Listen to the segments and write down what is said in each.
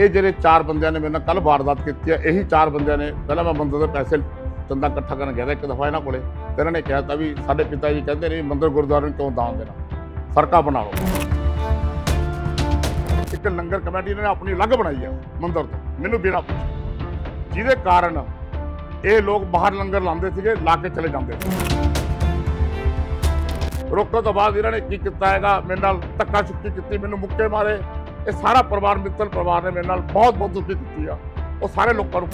ਇਹ ਜਿਹੜੇ ਚਾਰ ਬੰਦਿਆਂ ਨੇ ਮੇਰੇ ਨਾਲ ਕੱਲ ਵਾਰਦਾਤ ਕੀਤੀ ਹੈ, ਇਹੀ ਚਾਰ ਬੰਦਿਆਂ ਨੇ, ਪਹਿਲਾਂ ਮੈਂ ਮੰਦਰ ਦੇ ਪੈਸੇ ਚੰਦਾ ਇਕੱਠਾ ਕਰਨ ਗਿਆ ਇੱਕ ਦਫਾ ਇਹਨਾਂ ਕੋਲੇ, ਤੇ ਇਹਨਾਂ ਨੇ ਕਿਹਾ ਤਾਂ ਵੀ ਸਾਡੇ ਪਿਤਾ ਜੀ ਕਹਿੰਦੇ ਨੇ ਮੰਦਰ ਗੁਰਦੁਆਰੇ ਨੂੰ ਕਿਉਂ ਦਾਨ ਦੇਣਾ ਸੜਕਾਂ ਬਣਾ ਲਓ। ਇੱਕ ਲੰਗਰ ਕਮੇਟੀ ਇਹਨਾਂ ਨੇ ਆਪਣੀ ਅਲੱਗ ਬਣਾਈ ਹੈ ਮੰਦਰ ਤੋਂ, ਮੈਨੂੰ ਬਿਨਾਂ ਪੁੱਛੇ। ਜਿਹਦੇ ਕਾਰਨ ਇਹ ਲੋਕ ਬਾਹਰ ਲੰਗਰ ਲਾਉਂਦੇ ਸੀਗੇ, ਲਾ ਕੇ ਚਲੇ ਜਾਂਦੇ ਸੀ। ਰੋਕਣ ਤੋਂ ਬਾਅਦ ਇਹਨਾਂ ਨੇ ਕੀ ਕੀਤਾ ਹੈਗਾ, ਮੇਰੇ ਨਾਲ ਧੱਕਾ ਚੁੱਕੀ ਕੀਤੀ, ਮੈਨੂੰ ਮੁੱਕੇ ਮਾਰੇ। ਇਹ ਸਾਰਾ ਪਰਿਵਾਰ, ਮਿੱਤਲ ਪਰਿਵਾਰ ਨੇ ਮੇਰੇ ਨਾਲ ਬਹੁਤ ਬਹੁਤ ਦੁੱਖੀ ਦਿੱਤੀ ਆ। ਉਹ ਸਾਰੇ ਲੋਕਾਂ ਨੂੰ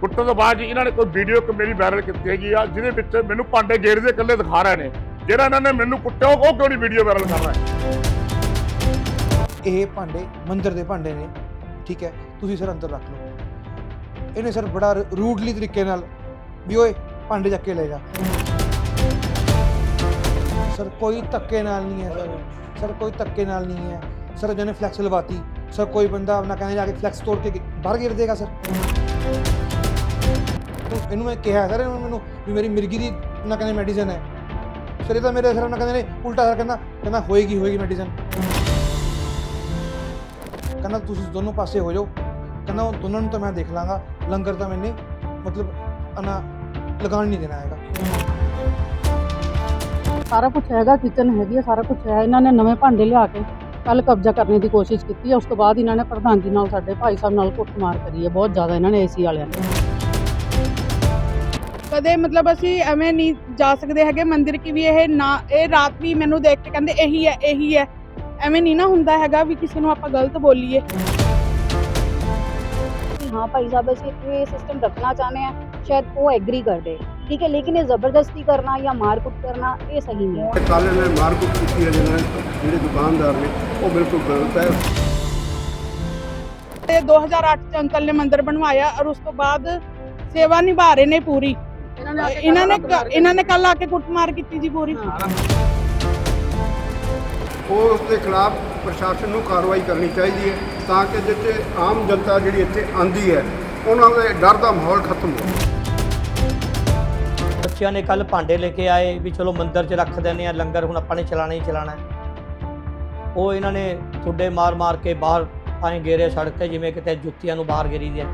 ਕੁੱਟਣ ਤੋਂ ਬਾਅਦ ਜੀ ਇਹਨਾਂ ਨੇ ਕੋਈ ਵੀਡੀਓ ਇੱਕ ਮੇਰੀ ਵਾਇਰਲ ਕੀਤੀ ਹੈਗੀ ਆ, ਜਿਹਦੇ ਵਿੱਚ ਮੈਨੂੰ ਭਾਂਡੇ ਗੇਰਦੇ ਇਕੱਲੇ ਦਿਖਾ ਰਹੇ ਨੇ। ਜਿਹੜਾ ਇਹਨਾਂ ਨੇ ਮੈਨੂੰ ਕੁੱਟਿਆ, ਉਹ ਕਿਉਂ ਨਹੀਂ ਵੀਡੀਓ ਵਾਇਰਲ ਕਰ ਰਿਹਾ ਇਹ ਭਾਂਡੇ ਮੰਦਰ ਦੇ ਭਾਂਡੇ ਨੇ, ਠੀਕ ਹੈ? ਤੁਸੀਂ ਸਰ ਅੰਦਰ ਰੱਖ ਲਓ। ਇਹਨੇ ਸਰ ਬੜਾ ਰੂਡਲੀ ਤਰੀਕੇ ਨਾਲ ਵੀ ਓਏ, ਭਾਂਡੇ ਚੱਕ ਕੇ ਲੈ ਜਾ। ਸਰ ਕੋਈ ਧੱਕੇ ਨਾਲ ਨਹੀਂ ਹੈ ਸਰ। ਸਰ, ਕੋਈ ਧੱਕੇ ਨਾਲ ਨਹੀਂ ਹੈ। ਸਰ, ਜਿਹਨੇ ਫਲੈਕਸ ਲਵਾਤੀ, ਸਰ, ਕੋਈ ਬੰਦਾ ਆਪਣਾ ਕਹਿੰਦੇ ਜਾ ਕੇ ਫਲੈਕਸ ਤੋੜ ਕੇ ਬਾਹਰ ਗਿਰ ਦੇਗਾ ਸਰ। ਇਹਨੂੰ ਮੈਂ ਕਿਹਾ, ਸਰ, ਇਹਨੂੰ ਮੈਨੂੰ ਵੀ ਮੇਰੀ ਮਿਰਗੀ ਦੀ ਨਾ ਕਹਿੰਦੇ ਮੈਡੀਸਨ ਹੈ। ਸਰ, ਇਹ ਤਾਂ ਮੇਰੇ ਸਰ ਨਾ ਕਹਿੰਦੇ ਨੇ, ਉਲਟਾ ਸਰ ਕਹਿੰਦਾ ਕਹਿੰਦਾ ਹੋਏਗੀ ਹੋਏਗੀ ਮੈਡੀਸਨ ਕਹਿੰਦਾ, ਤੁਸੀਂ ਦੋਨੋਂ ਪਾਸੇ ਹੋ ਜਾਓ। ਕਹਿੰਦਾ, ਉਹ ਦੋਨਾਂ ਨੂੰ ਤਾਂ ਮੈਂ ਦੇਖ ਲਾਂਗਾ। ਲੰਗਰ ਤਾਂ ਮੈਨੇ ਮਤਲਬ ਅਨਾ ਲਗਾਉਣ ਨਹੀਂ ਦੇਣਾ ਹੈਗਾ। ਸਾਰਾ ਕੁਝ ਹੈਗਾ ਕਿਚਨ ਹੈਗੀ ਹੈ ਸਾਰਾ ਕੁਝ ਹੈ। ਇਹਨਾਂ ਨੇ ਨਵੇਂ ਭਾਂਡੇ ਲਿਆ ਕੇ ਕੱਲ ਕਬਜ਼ਾ ਕਰਨ ਦੀ ਕੋਸ਼ਿਸ਼ ਕੀਤੀ ਹੈ ਉਸ ਤੋਂ ਬਾਅਦ ਇਹਨਾਂ ਨੇ ਪ੍ਰਧਾਨ ਜੀ ਨਾਲ ਸਾਡੇ ਭਾਈ ਸਾਹਿਬ ਨਾਲ ਕੁੱਟਮਾਰ ਕਰੀ ਹੈ ਬਹੁਤ ਜ਼ਿਆਦਾ ਇਹਨਾਂ ਨੇ ਏਸੀ ਵਾਲਿਆਂ ਨੇ। ਕਦੇ ਮਤਲਬ ਅਸੀਂ ਐਵੇਂ ਨਹੀਂ ਜਾ ਸਕਦੇ ਹੈਗੇ। ਮੰਦਿਰ ਕੀ ਵੀ ਇਹ ਨਾ, ਇਹ ਰਾਤ ਵੀ ਮੈਨੂੰ ਦੇਖ ਕੇ ਕਹਿੰਦੇ ਇਹੀ ਹੈ ਇਹੀ ਹੈ। ਐਵੇਂ ਨਹੀਂ ਨਾ ਹੁੰਦਾ ਹੈਗਾ ਵੀ ਕਿਸੇ ਨੂੰ ਆਪਾਂ ਗਲਤ ਬੋਲੀਏ। हाँ भाई साहब ऐसे ये सिस्टम रखना चाहते हैं शायद वो एग्री कर दे ठीक है लेकिन ये ज़बरदस्ती करना या मार कुट करना ये सही नहीं है ਕੱਲ੍ਹ ਇਹਨਾਂ ਨੇ ਮਾਰਕੁੱਟ ਕੀਤੀ ਹੈ ਜਿਹਨਾਂ ਜਿਹੜੇ ਦੁਕਾਨਦਾਰ ਨੇ ਉਹ ਬਿਲਕੁਲ ਗਲਤ ਹੈ ਤੇ 2008 ਚ ਅੰਕਲ ਨੇ ਮੰਦਿਰ ਬਣਵਾਇਆ ਔਰ ਉਸ ਤੋਂ ਬਾਅਦ ਸੇਵਾ ਨਿਭਾ ਰਹੇ ਨੇ ਪੂਰੀ ਇਹਨਾਂ ਨੇ ਕ- ਇਹਨਾਂ ਨੇ ਕੱਲ ਆ ਕੇ ਕੁੱਟਮਾਰ ਕੀਤੀ ਜੀ ਪੂਰੀ ਉਸ ਦੇ ਖਿਲਾਫ ਪ੍ਰਸ਼ਾਸਨ ਨੂੰ ਕਾਰਵਾਈ ਕਰਨੀ ਚਾਹੀਦੀ ਹੈ ਤਾਂ ਕਿ ਜਿੱਥੇ ਆਮ ਜਨਤਾ ਜਿਹੜੀ ਇੱਥੇ ਆਂਦੀ ਹੈ ਉਹਨਾਂ ਦੇ ਡਰ ਦਾ ਮਾਹੌਲ ਖਤਮ ਹੋਵੇ। ਬੱਚਿਆਂ ਨੇ ਕੱਲ ਭਾਂਡੇ ਲੈ ਕੇ ਆਏ ਵੀ ਚਲੋ ਮੰਦਿਰ 'ਚ ਰੱਖ ਦਿੰਦੇ ਆ ਲੰਗਰ ਹੁਣ ਆਪਾਂ ਨੇ ਚਲਾਣਾ ਹੀ ਚਲਾਣਾ ਹੈ। ਉਹ ਇਹਨਾਂ ਨੇ ਤੁਹਾਡੇ ਮਾਰ ਮਾਰ ਕੇ ਬਾਹਰ ਐਂ ਗੇਰੇ ਸੜਕ ਤੇ ਜਿਵੇਂ ਕਿਤੇ ਜੁੱਤੀਆਂ ਨੂੰ ਬਾਹਰ ਗੇਰੀ ਦੇ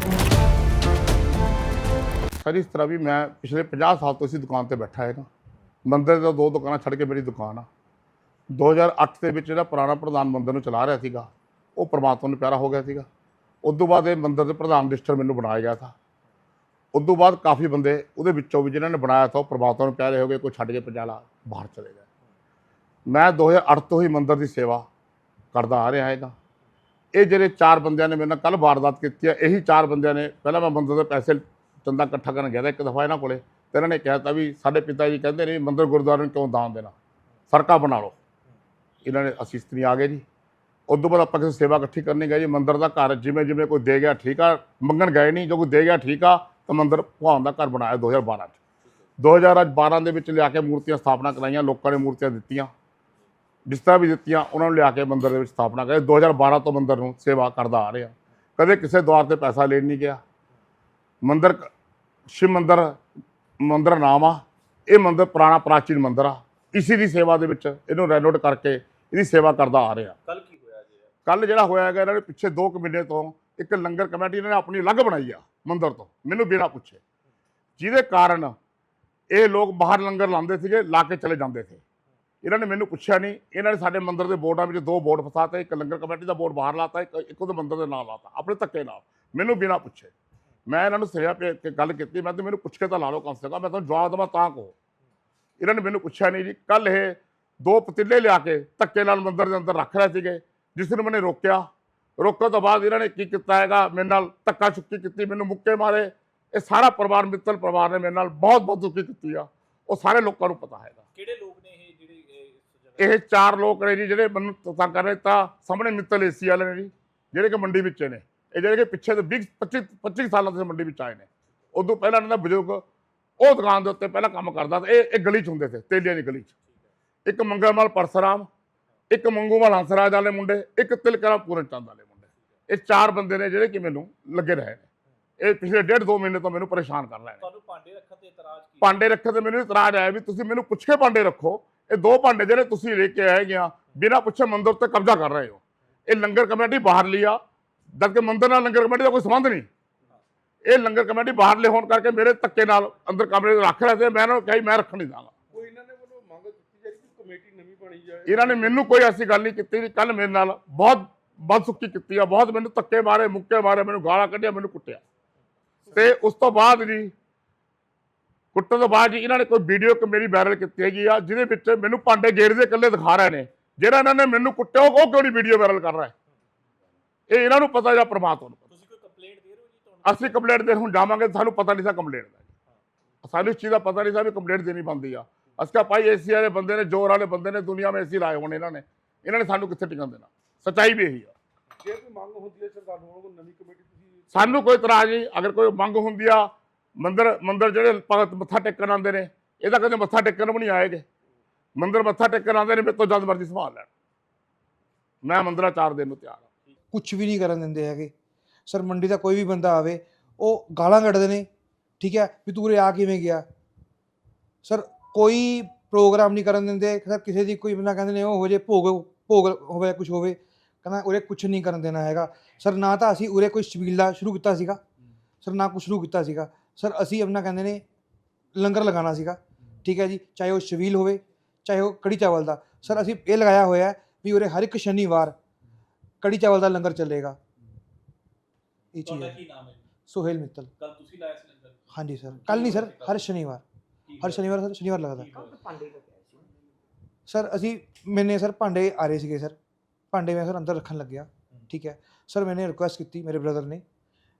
ਸਰ ਇਸ ਤਰ੍ਹਾਂ ਵੀ ਮੈਂ ਪਿਛਲੇ 50 ਸਾਲ ਤੋਂ ਇਸੇ ਦੁਕਾਨ ਤੇ ਬੈਠਾ ਹੈਗਾ। ਮੰਦਰ ਤੋਂ ਦੋ ਦੁਕਾਨਾਂ ਛੱਡ ਕੇ ਮੇਰੀ ਦੁਕਾਨ ਆ। 2008 ਦੇ ਵਿੱਚ ਜਿਹੜਾ ਪੁਰਾਣਾ ਪ੍ਰਧਾਨ ਮੰਦਰ ਨੂੰ ਚਲਾ ਰਿਹਾ ਸੀਗਾ, ਉਹ ਪਰਮਾਤਮਾ ਨੂੰ ਪਿਆਰਾ ਹੋ ਗਿਆ ਸੀਗਾ। ਉਸ ਤੋਂ ਬਾਅਦ ਇਹ ਮੰਦਰ ਦੇ ਪ੍ਰਧਾਨ ਰਜਿਸਟਰ ਮੈਨੂੰ ਬਣਾਇਆ ਗਿਆ ਸੀ ਉਸ ਤੋਂ ਬਾਅਦ ਕਾਫੀ ਬੰਦੇ ਉਹਦੇ ਵਿੱਚੋਂ ਵੀ ਜਿਨ੍ਹਾਂ ਨੇ ਬਣਾਇਆ ਸੀ ਉਹ ਪਰਮਾਤਮਾ ਨੂੰ ਪਿਆਰੇ ਹੋ ਗਏ, ਕੋਈ ਛੱਡ ਕੇ ਪੰਜਾਲਾ ਬਾਹਰ ਚਲੇ ਗਏ ਮੈਂ 2008 ਤੋਂ ਹੀ ਮੰਦਰ ਦੀ ਸੇਵਾ ਕਰਦਾ ਆ ਰਿਹਾ ਹੈਗਾ। ਇਹ ਜਿਹੜੇ ਚਾਰ ਬੰਦਿਆਂ ਨੇ ਮੇਰੇ ਨਾਲ ਕੱਲ ਵਾਰਦਾਤ ਕੀਤੀ ਹੈ ਇਹੀ ਚਾਰ ਬੰਦਿਆਂ ਨੇ ਪਹਿਲਾਂ ਮੈਂ ਮੰਦਰ ਦੇ ਪੈਸੇ ਚੰਦਾ ਇਕੱਠਾ ਕਰਨ ਗਿਆ ਤਾਂ ਇੱਕ ਦਫਾ ਇਹਨਾਂ ਕੋਲੇ। ਤੇ ਇਹਨਾਂ ਨੇ ਕਿਹਾ ਤਾਂ ਵੀ ਸਾਡੇ ਪਿਤਾ ਜੀ ਕਹਿੰਦੇ ਨੇ ਮੰਦਰ ਗੁਰਦੁਆਰੇ ਨੂੰ ਕਿਉਂ ਦਾਨ ਦੇਣਾ? ਸੜਕਾਂ ਬਣਾ ਲਓ। ਇਹਨਾਂ ਨੇ ਅਸੀਂ ਇਸਤਰੀ ਆ ਗਏ ਜੀ। ਉਸ ਤੋਂ ਬਾਅਦ ਆਪਾਂ ਕਿਸੇ ਸੇਵਾ ਇਕੱਠੀ ਕਰਨੀ ਗਏ ਜੀ। ਮੰਦਰ ਦਾ ਘਰ ਜਿਵੇਂ ਜਿਵੇਂ ਕੋਈ ਦੇ ਗਿਆ ਠੀਕ ਆ, ਮੰਗਣ ਗਏ ਨਹੀਂ। ਜੋ ਕੋਈ ਦੇ ਗਿਆ ਠੀਕ ਆ, ਤਾਂ ਮੰਦਰ ਭਗਵਾਨ ਦਾ ਘਰ ਬਣਾਇਆ 2012 ਚ। 2012 ਦੇ ਵਿੱਚ ਲਿਆ ਕੇ ਮੂਰਤੀਆਂ ਸਥਾਪਨਾ ਕਰਾਈਆਂ, ਲੋਕਾਂ ਨੇ ਮੂਰਤੀਆਂ ਦਿੱਤੀਆਂ। ਜਿਸ ਤਰ੍ਹਾਂ ਵੀ ਦਿੱਤੀਆਂ, ਉਹਨਾਂ ਨੂੰ ਲਿਆ ਕੇ ਮੰਦਰ ਦੇ ਵਿੱਚ ਸਥਾਪਨਾ ਕਰੀ 2012 ਤੋਂ ਮੰਦਰ ਨੂੰ ਸੇਵਾ ਕਰਦਾ ਆ ਰਿਹਾ। ਕਦੇ ਕਿਸੇ ਦੁਆਰ ਤੇ ਪੈਸਾ ਲੈਣ ਨਹੀਂ ਗਿਆ। ਮੰਦਰ ਸ਼ਿਵ ਮੰਦਰ ਮੰਦਰ ਨਾਮ ਆ। ਇਹ ਮੰਦਰ ਪੁਰਾਣਾ ਪ੍ਰਾਚੀਨ ਮੰਦਰ ਆ। ਇਸੇ ਦੀ ਸੇਵਾ ਦੇ ਵਿੱਚ ਇਹਨੂੰ ਰੈਨੋਵੇਟ ਕਰਕੇ ਇਹਦੀ ਸੇਵਾ ਕਰਦਾ ਆ ਰਿਹਾ। ਕੱਲ ਕੀ ਹੋਇਆ ਜੀ? ਕੱਲ ਜਿਹੜਾ ਹੋਇਆ ਹੈਗਾ ਇਹਨਾਂ ਨੇ ਪਿੱਛੇ 2 ਮਹੀਨੇ ਤੋਂ ਇੱਕ ਲੰਗਰ ਕਮੇਟੀ ਇਹਨਾਂ ਨੇ ਆਪਣੀ ਅਲੱਗ ਬਣਾਈ ਆ ਮੰਦਰ ਤੋਂ। ਮੈਨੂੰ ਬਿਨਾਂ ਪੁੱਛੇ। ਜਿਹਦੇ ਕਾਰਨ ਇਹ ਲੋਕ ਬਾਹਰ ਲੰਗਰ ਲਾਉਂਦੇ ਸੀਗੇ ਲਾ ਕੇ ਚਲੇ ਜਾਂਦੇ ਸੀ। ਇਹਨਾਂ ਨੇ ਮੈਨੂੰ ਪੁੱਛਿਆ ਨਹੀਂ। ਇਹਨਾਂ ਨੇ ਸਾਡੇ ਮੰਦਰ ਦੇ ਬੋਰਡਾਂ ਵਿੱਚ ਦੋ ਬੋਰਡ ਫਸਾਤੇ ਇੱਕ ਲੰਗਰ ਕਮੇਟੀ ਦਾ ਬੋਰਡ ਬਾਹਰ ਲਾਤਾ ਇੱਕ ਇੱਕ ਉਹਦੇ ਮੰਦਰ ਦੇ ਨਾਲ ਲਾਤਾ ਆਪਣੇ ਧੱਕੇ ਨਾਲ। ਮੈਨੂੰ ਬਿਨਾਂ ਪੁੱਛੇ। ਮੈਂ ਇਹਨਾਂ ਨੂੰ ਸਿਰਿਆ ਪੇ ਕੇ ਗੱਲ ਕੀਤੀ ਮੈਂ ਤੇ ਮੈਨੂੰ ਪੁੱਛ ਕੇ ਤਾਂ ਲਾ ਲਓ ਕਮ ਸੇ ਕਮ ਮੈਂ ਤੁਹਾਨੂੰ ਜਵਾਬ ਦੇਵਾਂ ਤਾਂ ਕਹੋ। ਇਹਨਾਂ ਨੇ ਮੈਨੂੰ ਪੁੱਛਿਆ ਨਹੀਂ ਜੀ। ਕੱਲ ਇਹ ਦੋ ਪਤੀਲੇ ਲਿਆ ਕੇ ਧੱਕੇ ਨਾਲ ਮੰਦਰ ਦੇ ਅੰਦਰ ਰੱਖ ਰਹੇ ਸੀਗੇ ਜਿਸ ਨੂੰ ਮੈंने ਰੋਕਿਆ। ਰੋਕਣ ਤੋਂ ਬਾਅਦ ਇਹਨਾਂ ਨੇ ਕੀ ਕੀਤਾ ਹੈਗਾ? ਮੇਰੇ ਨਾਲ ਧੱਕਾ ਚੁੱਕੀ ਕੀਤੀ ਮੈਨੂੰ ਮੁੱਕੇ ਮਾਰੇ। ਇਹ ਸਾਰਾ ਪਰਿਵਾਰ ਮਿੱਤਲ ਪਰਿਵਾਰ ਨੇ ਮੇਰੇ ਨਾਲ ਬਹੁਤ ਬਹੁਤ ਦੁੱਖੀ ਕੀਤੀ ਆ। ਉਹ ਸਾਰੇ ਲੋਕਾਂ ਨੂੰ ਪਤਾ ਹੈਗਾ। ਕਿਹੜੇ ਲੋਕ ਨੇ ਇਹ ਜਿਹੜੇ ਇਹ ਇਸ ਜਗ੍ਹਾ ਇਹ ਚਾਰ ਲੋਕ ਨੇ ਜੀ ਜਿਹੜੇ ਮੈਨੂੰ ਤੰਗ ਕਰ ਰਹੇ ਤਾਂ ਸਾਹਮਣੇ ਮਿੱਤਲ ਏਸੀ ਵਾਲੇ ਨੇ ਜੀ ਜਿਹੜੇ ਕਿ ਮੰਡੀ ਵਿੱਚ ਨੇ। ਇਹ ਜਿਹੜੇ ਕਿ ਪਿੱਛੇ ਦੇ 20 25 25 ਸਾਲਾਂ ਤੋਂ ਮੰਡੀ ਵਿੱਚ ਆਏ ਨੇ। ਉਦੋਂ ਪਹਿਲਾਂ ਇਹਨਾਂ ਦਾ ਬਜ਼ੁਰਗ ਉਹ ਦੁਕਾਨ ਦੇ ਉੱਤੇ ਪਹਿਲਾਂ ਕੰਮ ਕਰਦਾ ਸੀ ਇਹ ਇਹ ਗਲੀ 'ਚ ਹੁੰਦੇ ਸੀ ਤੇਲੀਆਂ ਦੀ ਗਲੀ 'ਚ। ਇੱਕ ਮੰਗਲਮਲ ਪਰਸਰਾਮ ਇੱਕ ਮੰਗੂਮਲ ਹੰਸਰਾਜ ਵਾਲੇ ਮੁੰਡੇ ਇੱਕ ਤਿਲਕਰਾ ਪੂਰਨ ਚੰਦ ਵਾਲੇ ਮੁੰਡੇ। ਇਹ ਚਾਰ ਬੰਦੇ ਨੇ ਜਿਹੜੇ ਕਿ ਮੈਨੂੰ ਲੱਗੇ ਰਹੇ ਨੇ। ਇਹ ਪਿਛਲੇ ਡੇਢ ਦੋ ਮਹੀਨੇ ਤੋਂ ਮੈਨੂੰ ਪਰੇਸ਼ਾਨ ਕਰ ਰਹੇ ਨੇ। ਤੁਹਾਨੂੰ ਭਾਂਡੇ ਰੱਖਣ ਤੇ ਇਤਰਾਜ਼ ਕੀ ਭਾਂਡੇ ਰੱਖੇ ਤੇ ਮੈਨੂੰ ਇਤਰਾਜ਼ ਆਇਆ ਵੀ ਤੁਸੀਂ ਮੈਨੂੰ ਪੁੱਛ ਕੇ ਭਾਂਡੇ ਰੱਖੋ। ਇਹ ਦੋ ਭਾਂਡੇ ਜਿਹੜੇ ਤੁਸੀਂ ਲੈ ਕੇ ਆਏ ਗਿਆ ਬਿਨਾਂ ਪੁੱਛੇ ਮੰਦਰ ਉੱਤੇ ਕਬਜ਼ਾ ਕਰ ਰਹੇ ਹੋ। ਇਹ ਲੰਗਰ ਕਮੇਟੀ ਬਾਹਰਲੀ ਆ। ਜਦ ਕਿ ਮੰਦਰ ਨਾਲ ਲੰਗਰ ਕਮੇਟੀ ਦਾ ਕੋਈ ਸੰਬੰਧ ਨਹੀਂ। ਇਹ ਲੰਗਰ ਕਮੇਟੀ ਬਾਹਰਲੇ ਹੋਣ ਕਰਕੇ ਮੇਰੇ ਧੱਕੇ ਨਾਲ ਅੰਦਰ ਕਮਰੇ ਰੱਖ ਰਹੇ ਸੀ। ਮੈਂ ਇਹਨਾਂ ਨੂੰ ਕਹੀ ਮੈਂ ਰੱਖਣ ਨਹੀਂ ਦਾਂਗਾ ਕੋਈ ਇਹਨਾਂ ਨੇ ਵੱਲੋਂ ਮੰਗ ਕੀਤੀ ਜਾਏ ਕਿ ਕਮੇਟੀ ਨਵੀਂ ਬਣੀ ਜਾਏ ਇਹਨਾਂ ਨੇ ਮੈਨੂੰ ਕੋਈ ਐਸੀ ਗੱਲ ਨਹੀਂ ਕੀਤੀ ਕੱਲ ਮੇਰੇ ਨਾਲ ਬਹੁਤ ਬਦਸੁੱਕੀ ਕੀਤੀ ਆ ਬਹੁਤ ਮੈਨੂੰ ਧੱਕੇ ਮਾਰੇ ਮੁੱਕੇ ਮਾਰੇ ਮੈਨੂੰ ਗਾਲਾਂ ਕੱਢਿਆ ਮੈਨੂੰ ਕੁੱਟਿਆ। ਤੇ ਉਸ ਤੋਂ ਬਾਅਦ ਜੀ ਕੁੱਟਣ ਤੋਂ ਬਾਅਦ ਜੀ ਇਹਨਾਂ ਨੇ ਕੋਈ ਵੀਡੀਓ ਇੱਕ ਮੇਰੀ ਵਾਇਰਲ ਕੀਤੀ ਹੈਗੀ ਆ ਜਿਹਦੇ ਵਿੱਚ ਮੈਨੂੰ ਭਾਂਡੇ ਗੇਰਦੇ ਇਕੱਲੇ ਦਿਖਾ ਰਹੇ ਨੇ। ਜਿਹੜਾ ਇਹਨਾਂ ਨੇ ਮੈਨੂੰ ਕੁੱਟਿਆ ਉਹ ਕਿਉਂ ਨਹੀਂ ਵੀਡੀਓ ਵਾਇਰਲ ਕਰ ਰਿਹਾ? ਹੈ? ਇਹ ਇਹਨਾਂ ਨੂੰ ਪਤਾ ਜਾਂ ਪ੍ਰਮਾਤਮਾ ਨੂੰ ਤੁਸੀਂ ਕੋਈ ਕੰਪਲੇਂਟ ਦੇ ਰਹੇ ਹੋ ਜੀ ਤੁਹਾਨੂੰ? ਅਸੀਂ ਕੰਪਲੇਂਟ ਦੇਣ ਹੁਣ ਜਾਵਾਂਗੇ ਸਾਨੂੰ ਪਤਾ ਨਹੀਂ ਸੀ ਕੰਪਲੇਂਟ ਦਾ। ਸਾਨੂੰ ਇਸ ਚੀਜ਼ ਦਾ ਪਤਾ ਨਹੀਂ ਸੀ ਵੀ ਕੰਪਲੇਂਟ ਦੇਣੀ ਬੰਦੀ ਆ। ਅਸੀਂ ਕਿਹਾ ਭਾਈ ਏਸੀ ਵਾਲੇ ਬੰਦੇ ਨੇ ਜ਼ੋਰ ਵਾਲੇ ਬੰਦੇ ਨੇ ਦੁਨੀਆ ਵਿੱਚ ਏਸੀ ਲਾਏ ਹੋਣੇ ਇਹਨਾਂ ਨੇ। ਇਹਨਾਂ ਨੇ ਸਾਨੂੰ ਕਿੱਥੇ ਟਿਕਣ ਦੇਣਾ? ਸੱਚਾਈ ਵੀ ਇਹੀ ਆ। ਜੇ ਕੋਈ ਮੰਗ ਹੁੰਦੀ ਹੈ ਸਰਕਾਰ ਨੂੰ ਕੋਈ ਨਵੀਂ ਕਮੇਟੀ ਤੁਸੀਂ ਸਾਨੂੰ ਕੋਈ ਇਤਰਾਜ਼ ਨਹੀਂ। ਅਗਰ ਕੋਈ ਮੰਗ ਹੁੰਦੀ ਆ ਮੰਦਰ ਮੰਦਰ ਜਿਹੜੇ ਭਗਤ ਮੱਥਾ ਟੇਕਣ ਆਉਂਦੇ ਨੇ ਇਹ ਤਾਂ ਕਦੇ ਮੱਥਾ ਟੇਕਣ ਵੀ ਨਹੀਂ ਆਏਗੇ। ਮੰਦਰ ਮੱਥਾ ਟੇਕਣ ਆਉਂਦੇ ਨੇ ਮੇਰੇ ਤੋਂ ਜਦ ਮਰਜ਼ੀ ਸੰਭਾਲ ਲੈਣ। ਮੈਂ ਮੰਦਰਾਂ ਚਾਰ ਦਿਨ ਨੂੰ ਤਿਆਰ ਹਾਂ। ਕੁਝ ਵੀ ਨਹੀਂ ਕਰਨ ਦਿੰਦੇ ਹੈਗੇ। ਸਰ ਮੰਡੀ ਦਾ ਕੋਈ ਵੀ ਬੰਦਾ ਆਵੇ ਉਹ ਗਾਲਾਂ ਕੱਢਦੇ ਨੇ। ਠੀਕ ਹੈ ਵੀ ਤੂੰ ਉਰੇ ਆ ਕਿਵੇਂ ਗਿਆ? ਸਰ ਕੋਈ ਪ੍ਰੋਗਰਾਮ ਨਹੀਂ ਕਰਨ ਦਿੰਦੇ ਸਰ ਕਿਸੇ ਦੀ ਕੋਈ ਬੰਦਾ ਕਹਿੰਦੇ ਨੇ ਉਹ ਹੋ ਜੇ ਭੋਗ ਭੋਗ ਹੋਵੇ ਕੁਝ ਹੋਵੇ ਕਹਿੰਦਾ ਉਰੇ ਕੁਝ ਨਹੀਂ ਕਰਨ ਦੇਣਾ ਹੈਗਾ। ਸਰ ਨਾ ਤਾਂ ਅਸੀਂ ਉਰੇ ਕੋਈ ਛਬੀਲ ਦਾ ਸ਼ੁਰੂ ਕੀਤਾ ਸੀਗਾ। ਸਰ ਨਾ ਕੁਝ ਸ਼ੁਰੂ ਕੀਤਾ ਸੀਗਾ। ਸਰ ਅਸੀਂ ਆਪਣਾ ਕਹਿੰਦੇ ਨੇ ਲੰਗਰ ਲਗਾਉਣਾ ਸੀਗਾ। ਠੀਕ ਹੈ ਜੀ ਚਾਹੇ ਉਹ ਛਬੀਲ ਹੋਵੇ ਚਾਹੇ ਉਹ ਕੜੀ ਚਾਵਲ ਦਾ। ਸਰ ਅਸੀਂ ਇਹ ਲਗਾਇਆ ਹੋਇਆ ਵੀ ਉਰੇ ਹਰ ਇੱਕ ਸ਼ਨੀਵਾਰ ਕੜੀ ਚਾਵਲ ਦਾ ਲੰਗਰ ਚੱਲੇਗਾ। ਇਹ ਚੀਜ਼ ਤੁਹਾਡਾ ਹੈ ਕੀ ਨਾਮ ਹੈ ਸੋਹੇਲ ਮਿੱਤਲ। ਕੱਲ ਤੁਸੀਂ ਲਾਇਆ ਸੀ ਲੰਗਰ? ਹਾਂਜੀ ਸਰ। ਕੱਲ ਨਹੀਂ ਸਰ। ਹਰ ਸ਼ਨੀਵਾਰ। ਹਰ ਸ਼ਨੀਵਾਰ ਸਰ ਸ਼ਨੀਵਾਰ ਲੱਗਦਾ? ਸਰ ਅਸੀਂ ਮੈਨੇ ਸਰ ਭਾਂਡੇ ਆ ਰਹੇ ਸੀਗੇ ਸਰ। ਭਾਂਡੇ ਮੈਂ ਸਰ ਅੰਦਰ ਰੱਖਣ ਲੱਗਿਆ ਠੀਕ ਹੈ। ਸਰ ਮੈਨੇ ਰਿਕੁਐਸਟ ਕੀਤੀ ਮੇਰੇ ਬ੍ਰਦਰ ਨੇ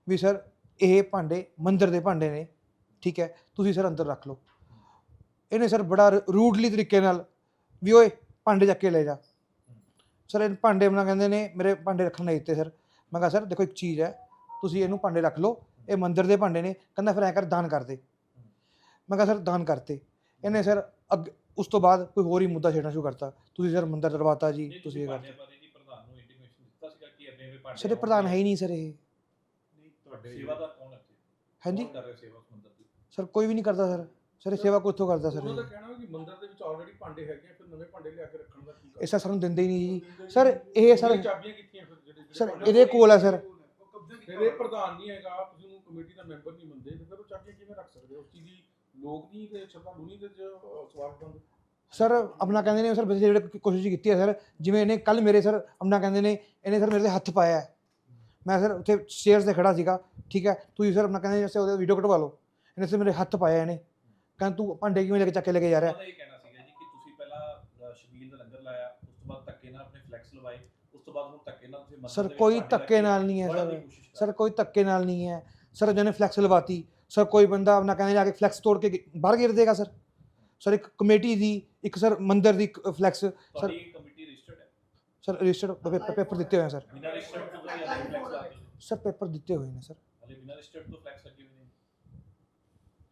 ਵੀ ਸਰ ਇਹ ਭਾਂਡੇ ਮੰਦਿਰ ਦੇ ਭਾਂਡੇ ਨੇ ਠੀਕ ਹੈ। ਤੁਸੀਂ ਸਰ ਅੰਦਰ ਰੱਖ ਲਓ। ਇਹਨੇ ਸਰ ਬੜਾ ਰੂਡਲੀ ਤਰੀਕੇ ਨਾਲ ਵੀ ਓਏ ਭਾਂਡੇ ਚੱਕ ਕੇ ਲੈ ਜਾ। ਸਰ ਇਹ ਭਾਂਡੇ ਬਣਾ ਕਹਿੰਦੇ ਨੇ ਮੇਰੇ ਭਾਂਡੇ ਰੱਖਣ ਨਹੀਂ ਦਿੱਤੇ ਸਰ। ਮੈਂ ਕਿਹਾ ਸਰ ਦੇਖੋ ਇੱਕ ਚੀਜ਼ ਹੈ ਤੁਸੀਂ ਇਹਨੂੰ ਭਾਂਡੇ ਰੱਖ ਲਓ ਇਹ ਮੰਦਿਰ ਦੇ ਭਾਂਡੇ ਨੇ ਕਹਿੰਦਾ ਫਿਰ ਐ ਕਰ ਦਾਨ ਕਰ ਦੇ। ਮੈਂ ਕਿਹਾ ਸਰ ਦਾਨ ਕਰਤੇ। ਇਹਨੇ ਸਰ ਅੱਗ ਉਸ ਤੋਂ ਬਾਅਦ ਕੋਈ ਹੋਰ ਹੀ ਮੁੱਦਾ ਛੇੜਨਾ ਸ਼ੁਰੂ ਕਰਤਾ। ਤੁਸੀਂ ਸਰ ਮੰਦਰ ਦਰਵਾਤਾ ਜੀ ਤੁਸੀਂ ਇਹ ਭਾਂਡਿਆਂ ਕਰਤਾ। ਬਾਰੇ ਜੀ ਪ੍ਰਧਾਨ ਨੂੰ ਇੰਟੀਮੇਸ਼ਨ ਦਿੱਤਾ ਸੀਗਾ ਕਿ ਐਵੇਂ ਐਵੇਂ ਭਾਂਡੇ ਸਰ ਇਹ ਪ੍ਰਧਾਨ ਹੈ ਹੀ ਨਹੀਂ ਸਰ ਇਹ। ਨਹੀਂ ਤੁਹਾਡੇ ਸੇਵਾਦਾਰ ਕੌਣ ਹੈ ਇੱਥੇ? ਹਾਂਜੀ? ਕੌਣ ਕਰ ਰਿਹਾ ਸੇਵਾ ਉਸ ਮੰਦਰ ਦੀ? ਸਰ ਕੋਈ ਵੀ ਨਹੀਂ ਕਰਦਾ ਸਰ। ਸਰ ਇਹ ਸੇਵਾ ਕਿੱਥੋਂ ਕਰਦਾ ਸਰ ਉਹਨਾਂ ਦਾ ਇਹ ਕਹਿਣਾ ਕਿ ਮੰਦਰ ਦੇ ਵਿੱਚ ਆਲਰੇਡੀ ਭਾਂਡੇ ਹੈਗੇ ਆ, ਫਿਰ ਨਵੇਂ ਭਾਂਡੇ ਲਿਆ ਕੇ ਰੱਖਣ ਦਾ ਕੀ ਇਹ ਸਰ ਸਾਨੂੰ ਦਿੰਦੇ ਹੀ ਨਹੀਂ ਜੀ? ਸਰ ਇਹ ਸਰ ਚਾਬੀਆਂ ਕਿੱਥੀਆਂ ਫਿਰ ਜਿਹੜੇ ਸਰ ਇਹਦੇ ਕੋਲ ਹੈ ਸਰ। ਫਿਰ ਇਹ ਪ੍ਰਧਾਨ ਨਹੀਂ ਹੈਗਾ ਤੁਸੀਂ ਉਹਨੂੰ ਕਮੇਟੀ ਦਾ ਮੈਂਬਰ ਨਹੀਂ ਮੰਨਦੇ ਤੇ ਫਿਰ ਉਹ ਚਾਬੀਆਂ ਕਿਵੇਂ ਰੱਖ ਸਕਦੇ ਹੋ? ਉਸ ਚੀਜ਼ ਦੀ ਲੋਕ ਨਹੀਂ ਤੇ ਸ਼ਰਧਾਲੂ ਨਹੀਂ ਤੇ ਜੋ, ਅਹ, ਸਵਾਲ ਬੰਦ ਸਰ ਆਪਣਾ ਕਹਿੰਦੇ ਨੇ ਸਰ ਵੈਸੇ ਜਿਹੜੇ ਕੋਸ਼ਿਸ਼ ਕੀਤੀ ਹੈ ਸਰ ਜਿਵੇਂ ਇਹਨੇ ਕੱਲ ਮੇਰੇ ਸਰ ਆਪਣਾ ਕਹਿੰਦੇ ਨੇ ਇਹਨੇ ਸਰ ਮੇਰੇ ਤੇ ਹੱਥ ਪਾਇਆ ਹੈ। ਮੈਂ ਸਰ ਉੱਥੇ ਸਟੇਅਰਸ ਤੇ ਖੜਾ ਸੀਗਾ ਠੀਕ ਹੈ? ਤੁਸੀਂ ਸਰ ਆਪਣਾ ਕਹਿੰਦੇ ਜਿਵੇਂ ਉਹਦੇ ਵੀਡੀਓ ਕਟਵਾ ਲਓ। ਇਹਨੇ ਸਰ ਮੇਰੇ ਹੱਥ ਪਾਇਆ ਇਹਨੇ। ਕਹਿੰਦਾ ਤੂੰ ਭਾਂਡੇ ਕਿਵੇਂ ਲੈ ਕੇ ਚੱਕ ਕੇ ਲੈ ਕੇ ਜਾ ਰਿਹਾ? ਉਹਦਾ ਇਹ ਕਹਿਣਾ ਸੀਗਾ ਜੀ ਕਿ ਤੁਸੀਂ ਪਹਿਲਾਂ ਅਹ, ਸ਼ਬੀਲ ਦਾ ਲੰਗਰ ਲਾਇਆ ਉਸ ਤੋਂ ਬਾਅਦ ਧੱਕੇ ਨਾਲ ਆਪਣੇ ਫਲੈਕਸ ਲਵਾਏ ਉਸ ਤੋਂ ਬਾਅਦ ਹੁਣ ਧੱਕੇ ਨਾਲ ਤੁਸੀਂ ਮੰਦਰ ਸਰ ਦੇ ਵਿੱਚ ਕੋਈ ਭਾਂਡੇ ਧੱਕੇ ਨਾਲ ਨਹੀਂ ਹੈ ਸਰ ਦੀ ਕੋਸ਼ਿਸ਼ ਕਰ ਸਰ ਕੋਈ ਧੱਕੇ ਨਾਲ ਨਹੀਂ ਹੈ। ਸਰ ਜਿਹਨੇ ਫਲੈਕਸ ਲਵਾਤੀ ਸਰ ਕੋਈ ਬੰਦਾ ਆਪਣਾ ਕਹਿੰਦੇ ਜਾ ਕੇ ਫਲੈਕਸ ਤੋੜ ਕੇ ਬਾਹਰ ਗਿਰ ਦੇਗਾ ਸਰ। ਸਰ ਇੱਕ ਕਮੇਟੀ ਦੀ ਇੱਕ ਸਰ ਮੰਦਰ ਦੀ ਫਲੈਕਸ ਸਰ। ਤੁਹਾਡੀ ਕਮੇਟੀ ਰਜਿਸਟਰਡ ਹੈ? ਸਰ ਰਜਿਸਟਰਡ ਪੇਪਰ ਦਿੱਤੇ ਹੋਏ ਨੇ ਸਰ। ਬਿਨਾਂ ਰਜਿਸਟਰਡ ਤੋਂ ਤੁਸੀਂ ਹਲੇ ਫਲੈਕਸ ਲਾ ਕੇ ਸਰ ਪੇਪਰ ਦਿੱਤੇ ਹੋਏ ਨੇ ਸਰ। ਹਲੇ ਬਿਨਾਂ ਰਜਿਸਟਰਡ ਤੋਂ ਫਲੈਕਸ ਲੱਗੇ ਹੋਏ ਨੇ?